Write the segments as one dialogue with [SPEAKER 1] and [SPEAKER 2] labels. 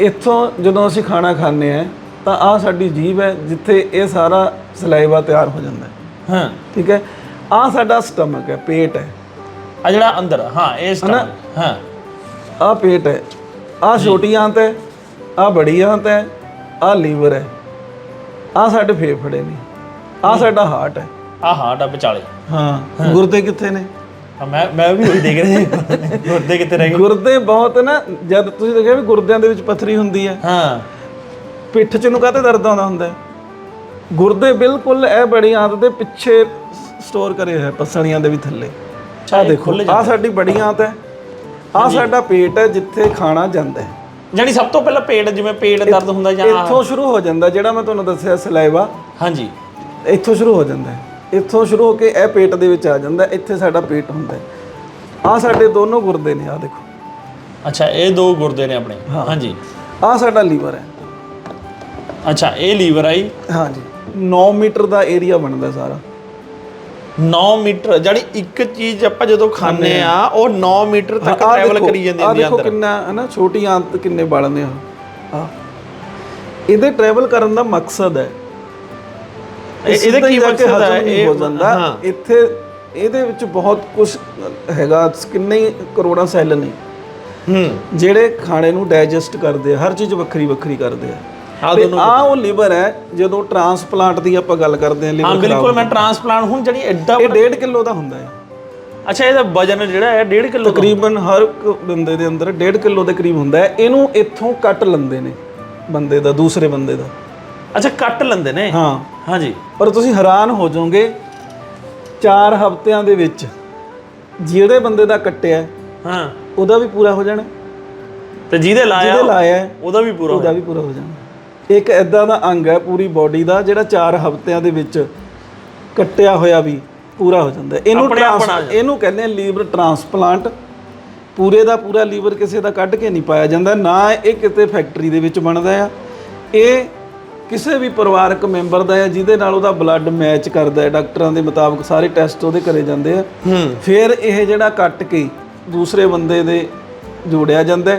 [SPEAKER 1] ਇੱਥੋਂ ਜਦੋਂ ਅਸੀਂ ਖਾਣਾ ਖਾਂਦੇ ਆ ਤਾਂ ਆ ਸਾਡੀ ਜੀਭ ਹੈ ਜਿੱਥੇ ਇਹ ਸਾਰਾ ਸਲਾਈਵਾ ਤਿਆਰ ਹੋ ਜਾਂਦਾ ਹੈ।
[SPEAKER 2] ਹਾਂ।
[SPEAKER 1] ਠੀਕ ਹੈ? ਆ ਸਾਡਾ ਸਟਮਕ ਹੈ ਪੇਟ ਹੈ।
[SPEAKER 2] ਆ ਜਿਹੜਾ ਅੰਦਰ ਹਾਂ ਇਹ ਸਟਮ ਹਾਂ।
[SPEAKER 1] ਆ ਪੇਟ ਹੈ। ਆ ਛੋਟੀ ਆਂਤ ਹੈ ਆ ਬੜੀ ਆਂਤ ਹੈ ਆ ਲੀਵਰ ਹੈ। ਆ ਸਾਡੇ ਫੇਫੜੇ ਨੇ। ਆ ਸਾਡਾ ਹਾਰਟ ਹੈ।
[SPEAKER 2] ਆ ਹਾਰਟ ਆ ਵਿਚਾਲੇ।
[SPEAKER 1] ਹਾਂ। ਗੁਰਦੇ ਕਿੱਥੇ ਨੇ?
[SPEAKER 2] ਆ ਮੈਂ ਮੈਂ ਵੀ ਉਹੀ ਦੇਖ ਰਿਹਾ ਗੁਰਦੇ ਕਿੱਥੇ ਰਹਿ ਗਏ?
[SPEAKER 1] ਗੁਰਦੇ ਬਹੁਤ ਨਾ ਜਦ ਤੁਸੀਂ ਦੇਖਿਆ ਵੀ ਗੁਰਦਿਆਂ ਦੇ ਵਿੱਚ ਪੱਥਰੀ ਹੁੰਦੀ ਹੈ।
[SPEAKER 2] ਹਾਂ।
[SPEAKER 1] ਪਿੱਠ 'ਚ ਨੂੰ ਕਾਹਤੇ ਦਰਦ ਆਉਂਦਾ ਹੁੰਦਾ ਹੈ? ਗੁਰਦੇ ਬਿਲਕੁਲ ਇਹ ਬੜੀ ਆਂਤ ਦੇ ਪਿੱਛੇ ਸਟੋਰ ਕਰੇ ਹੋਏ ਪਸਲੀਆਂ ਦੇ ਵੀ ਥੱਲੇ। ਆ ਦੇਖੋ ਆ ਸਾਡੀ ਬੜੀ ਆਂਤ ਹੈ। ਆ ਸਾਡਾ ਪੇਟ ਹੈ ਜਿੱਥੇ ਖਾਣਾ ਜਾਂਦਾ ਹੈ।
[SPEAKER 2] ਜਾਨੀ ਸਭ ਤੋਂ ਪਹਿਲਾਂ ਪੇਟ ਜਿਵੇਂ ਪੇਟ ਦਰਦ ਹੁੰਦਾ ਜਾਂ
[SPEAKER 1] ਇੱਥੋਂ ਸ਼ੁਰੂ ਹੋ ਜਾਂਦਾ ਜਿਹੜਾ ਮੈਂ ਤੁਹਾਨੂੰ ਦੱਸਿਆ ਸਲਾਈਵਾ
[SPEAKER 2] ਹਾਂਜੀ।
[SPEAKER 1] ਇੱਥੋਂ ਸ਼ੁਰੂ ਹੋ ਜਾਂਦਾ ਹੈ। ਇੱਥੋਂ ਸ਼ੁਰੂ ਹੋ ਕੇ ਇਹ ਪੇਟ ਦੇ ਵਿੱਚ ਆ ਜਾਂਦਾ ਹੈ। ਇੱਥੇ ਸਾਡਾ ਪੇਟ ਹੁੰਦਾ ਹੈ। ਆ ਸਾਡੇ ਦੋਨੋਂ ਗੁਰਦੇ ਨੇ ਆ ਦੇਖੋ।
[SPEAKER 2] ਅੱਛਾ ਇਹ ਦੋ ਗੁਰਦੇ ਨੇ ਆਪਣੇ? ਹਾਂਜੀ।
[SPEAKER 1] ਆ ਸਾਡਾ ਲੀਵਰ ਹੈ।
[SPEAKER 2] ਅੱਛਾ ਇਹ ਲੀਵਰ ਆਈ?
[SPEAKER 1] ਹਾਂਜੀ। 9 ਮੀਟਰ ਦਾ ਏਰੀਆ ਬਣਦਾ ਸਾਰਾ।
[SPEAKER 2] 9 ਮੀਟਰ ਜਾਨੀ ਇੱਕ ਚੀਜ਼ ਆਪਾਂ ਜਦੋਂ ਖਾਂਦੇ ਆ ਉਹ 9 ਮੀਟਰ ਤੱਕ ਟਰੈਵਲ ਕਰੀ ਜਾਂਦੀ
[SPEAKER 1] ਆਹ
[SPEAKER 2] ਹੁੰਦੀ ਆ
[SPEAKER 1] ਦੇਖੋ
[SPEAKER 2] ਅੰਦਰ।
[SPEAKER 1] ਕਿੰਨਾ ਹੈ ਨਾ ਛੋਟੀ ਆਂਤ ਕਿੰਨੇ ਬਲਦੇ ਆ। ਆ ਇਹਦੇ ਟਰੈਵਲ ਕਰਨ ਦਾ ਮਕਸਦ ਹੈ
[SPEAKER 2] ਇਹਦਾ
[SPEAKER 1] ਹੀ
[SPEAKER 2] ਕੀ ਮਕਸਦ ਹੈ? ਇਹ-
[SPEAKER 1] ਹੋ ਜਾਂਦਾ।
[SPEAKER 2] ਹਾਂ।
[SPEAKER 1] ਇੱਥੇ ਇਹਦੇ ਵਿੱਚ ਬਹੁਤ ਕੁਝ ਹੈਗਾ ਕਿੰਨੇ ਹੀ ਕਰੋੜਾਂ ਸੈੱਲ ਨੇ।
[SPEAKER 2] ਹੂੰ।
[SPEAKER 1] ਜਿਹੜੇ ਖਾਣੇ ਨੂੰ ਡਾਈਜੈਸਟ ਕਰਦੇ ਆ ਹਰ ਚੀਜ਼ ਵੱਖਰੀ ਵੱਖਰੀ ਕਰਦੇ ਆ। ਆ ਉਹ ਲਿਵਰ ਹੈ ਜਦੋਂ ਟਰਾਂਸਪਲਾਂਟ ਦੀ ਆਪਾਂ ਗੱਲ ਕਰਦੇ ਆ
[SPEAKER 2] ਹਾਂ
[SPEAKER 1] ਲਿਵਰ
[SPEAKER 2] ਬਿਲਕੁਲ ਮੈਂ ਟ੍ਰਾਂਸਪਲਾਂਟ ਹੁਣ ਜਿਹੜੀ ਐਡਾ
[SPEAKER 1] ਇਹ 1.5 ਕਿਲੋ ਦਾ ਹੁੰਦਾ ਹੈ।
[SPEAKER 2] ਅੱਛਾ ਇਹਦਾ ਵਜਨ ਜਿਹੜਾ ਹੈ 1.5 ਕਿਲੋ
[SPEAKER 1] ਤਕਰੀਬਨ ਹਰ ਬੰਦੇ ਦੇ ਅੰਦਰ 1.5 ਕਿਲੋ ਦੇ ਕਰੀਬ ਹੁੰਦਾ ਹੈ। ਇਹਨੂੰ ਇੱਥੋਂ ਕੱਟ ਲੈਂਦੇ ਨੇ ਬੰਦੇ ਦਾ ਦੂਸਰੇ ਬੰਦੇ ਦਾ।
[SPEAKER 2] ਅੱਛਾ ਕੱਟ ਲੈਂਦੇ ਨੇ?
[SPEAKER 1] ਹਾਂ।
[SPEAKER 2] ਹਾਂਜੀ।
[SPEAKER 1] ਪਰ ਤੁਸੀਂ ਹੈਰਾਨ ਹੋ ਜਾਓਗੇ 4 ਹਫ਼ਤਿਆਂ ਦੇ ਵਿੱਚ ਜਿਹੜੇ ਬੰਦੇ ਦਾ ਕੱਟਿਆ ਹੈ,
[SPEAKER 2] ਹਾਂ
[SPEAKER 1] ਉਹਦਾ ਵੀ ਪੂਰਾ ਹੋ ਜਾਣਾ।
[SPEAKER 2] ਤੇ ਜਿਹਦੇ ਲਾਇਆ
[SPEAKER 1] ਜਿਹਦੇ ਲਾਇਆ ਹੈ,
[SPEAKER 2] ਉਹਦਾ ਵੀ ਪੂਰਾ
[SPEAKER 1] ਉਹਦਾ ਵੀ ਪੂਰਾ ਹੋ ਜਾਣਾ। ਇੱਕ ਐਦਾਂ ਦਾ ਅੰਗ ਹੈ ਪੂਰੀ ਬਾਡੀ ਦਾ ਜਿਹੜਾ 4 ਹਫ਼ਤਿਆਂ ਦੇ ਵਿੱਚ ਕੱਟਿਆ ਹੋਇਆ ਵੀ ਪੂਰਾ ਹੋ ਜਾਂਦਾ। ਹੈ। ਇਹਨੂੰ
[SPEAKER 2] ਆਪਣੇ ਆਪ
[SPEAKER 1] ਟਰਾਂਸ- ਇਹਨੂੰ ਕਹਿੰਦੇ ਆ ਲੀਵਰ ਟ੍ਰਾਂਸਪਲਾਂਟ। ਪੂਰੇ ਦਾ ਪੂਰਾ ਲੀਵਰ ਕਿਸੇ ਦਾ ਕੱਢ ਕੇ ਨਹੀਂ ਪਾਇਆ ਜਾਂਦਾ ਨਾ ਇਹ ਕਿਤੇ ਫੈਕਟਰੀ ਦੇ ਵਿੱਚ ਬਣਦਾ ਆ। ਇਹ ਕਿਸੇ ਵੀ ਪਰਿਵਾਰਕ ਮੈਂਬਰ ਦਾ ਹੈ ਜਿਹਦੇ ਨਾਲ ਉਹਦਾ ਬਲੱਡ ਮੈਚ ਕਰਦਾ ਹੈ ਡਾਕਟਰਾਂ ਦੇ ਮੁਤਾਬਕ ਸਾਰੇ ਟੈਸਟ ਉਹਦੇ ਕਰੇ ਜਾਂਦੇ ਆ। ਫਿਰ ਇਹ ਜਿਹੜਾ ਕੱਟ ਕੇ ਦੂਸਰੇ ਬੰਦੇ ਦੇ ਜੋੜਿਆ ਜਾਂਦਾ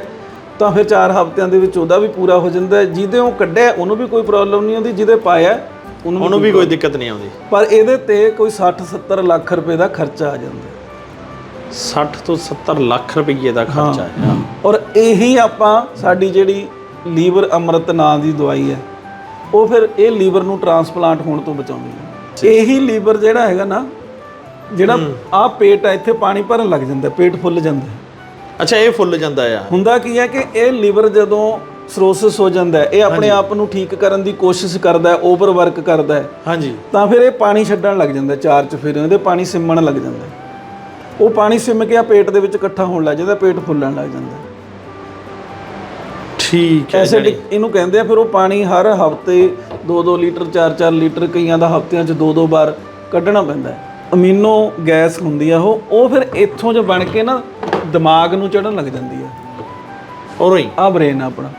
[SPEAKER 1] ਤਾਂ ਫਿਰ 4 ਹਫ਼ਤਿਆਂ ਦੇ ਵਿੱਚ ਉਹਦਾ ਵੀ ਪੂਰਾ ਹੋ ਜਾਂਦਾ ਹੈ। ਜਿਹਦੇ ਉਹ ਕੱਢਿਆ ਉਹਨੂੰ ਵੀ ਕੋਈ ਪ੍ਰੋਬਲਮ ਨਹੀਂ ਆਉਂਦੀ ਜਿਹਦੇ ਪਾਇਆ ਉਹਨੂੰ
[SPEAKER 2] ਵੀ ਕੋਈ ਦਿੱਕਤ ਨਹੀਂ ਆਉਂਦੀ।
[SPEAKER 1] ਪਰ ਇਹਦੇ ਤੇ ਕੋਈ 60 70 ਲੱਖ ਰੁਪਏ ਦਾ ਖਰਚਾ ਆ ਜਾਂਦਾ ਹੈ।
[SPEAKER 2] 60 ਤੋਂ 70 ਲੱਖ ਰੁਪਏ ਦਾ ਖਰਚਾ ਹੈ।
[SPEAKER 1] ਔਰ ਇਹੀ ਆਪਾਂ ਸਾਡੀ ਜਿਹੜੀ ਲੀਵਰ ਅੰਮ੍ਰਿਤ ਨਾਂ ਦੀ ਦਵਾਈ ਹੈ ਉਹ ਫਿਰ ਇਹ ਲੀਵਰ ਨੂੰ ਟਰਾਂਸਪਲਾਂਟ ਹੋਣ ਤੋਂ ਬਚਾਉਂਦੀ ਹੈ। ਇਹੀ ਲੀਵਰ ਜਿਹੜਾ ਹੈਗਾ ਨਾ ਜਿਹੜਾ ਆ ਪੇਟ ਹੈ ਇੱਥੇ ਪਾਣੀ ਭਰਨ ਲੱਗ ਜਾਂਦਾ ਪੇਟ ਫੁੱਲ ਜਾਂਦਾ।
[SPEAKER 2] ਅੱਛਾ ਇਹ ਫੁੱਲ ਜਾਂਦਾ ਆ।
[SPEAKER 1] ਹੁੰਦਾ ਕੀ ਹੈ ਕਿ ਇਹ ਲੀਵਰ ਜਦੋਂ ਸਰੋਸਿਸ ਹੋ ਜਾਂਦਾ ਹੈ ਇਹ ਆਪਣੇ ਆਪ ਨੂੰ ਠੀਕ ਕਰਨ ਦੀ ਕੋਸ਼ਿਸ਼ ਕਰਦਾ ਹੈ ਓਵਰ ਵਰਕ ਕਰਦਾ ਹੈ
[SPEAKER 2] ਹਾਂਜੀ।
[SPEAKER 1] ਤਾਂ ਫਿਰ ਇਹ ਪਾਣੀ ਛੱਡਣ ਲੱਗ ਜਾਂਦਾ ਚਾਰ ਚਫੇਰੇ ਇਹਦੇ ਪਾਣੀ ਸਿੰਮਣ ਲੱਗ ਜਾਂਦਾ। ਉਹ ਪਾਣੀ ਸਿੰਮ ਕੇ ਆ ਪੇਟ ਦੇ ਵਿੱਚ ਇਕੱਠਾ ਹੋਣ ਲੱਗ ਜਾਂਦਾ ਪੇਟ ਫੁੱਲਣ ਲੱਗ ਜਾਂਦਾ।
[SPEAKER 2] ਠੀਕ ਹੈ
[SPEAKER 1] ਐਸਿਡ ਇਹਨੂੰ ਕਹਿੰਦੇ ਆ ਫਿਰ ਉਹ ਪਾਣੀ ਹਰ ਹਫ਼ਤੇ 2-2 ਲੀਟਰ 4-4 ਲੀਟਰ ਕਈਆਂ ਦਾ ਹਫਤਿਆਂ 'ਚ 2-2 ਵਾਰ ਕੱਢਣਾ ਪੈਂਦਾ ਹੈ। ਅਮੀਨੋ ਗੈਸ ਹੁੰਦੀ ਆ ਉਹ ਉਹ ਫਿਰ ਇੱਥੋਂ ਜੋ ਬਣ ਕੇ ਨਾ ਦਿਮਾਗ ਨੂੰ ਚੜਨ ਲੱਗ ਜਾਂਦੀ ਆ।
[SPEAKER 2] ਔਰ ਹੀ
[SPEAKER 1] ਆ ਬ੍ਰੇਨ ਆਪਣਾ।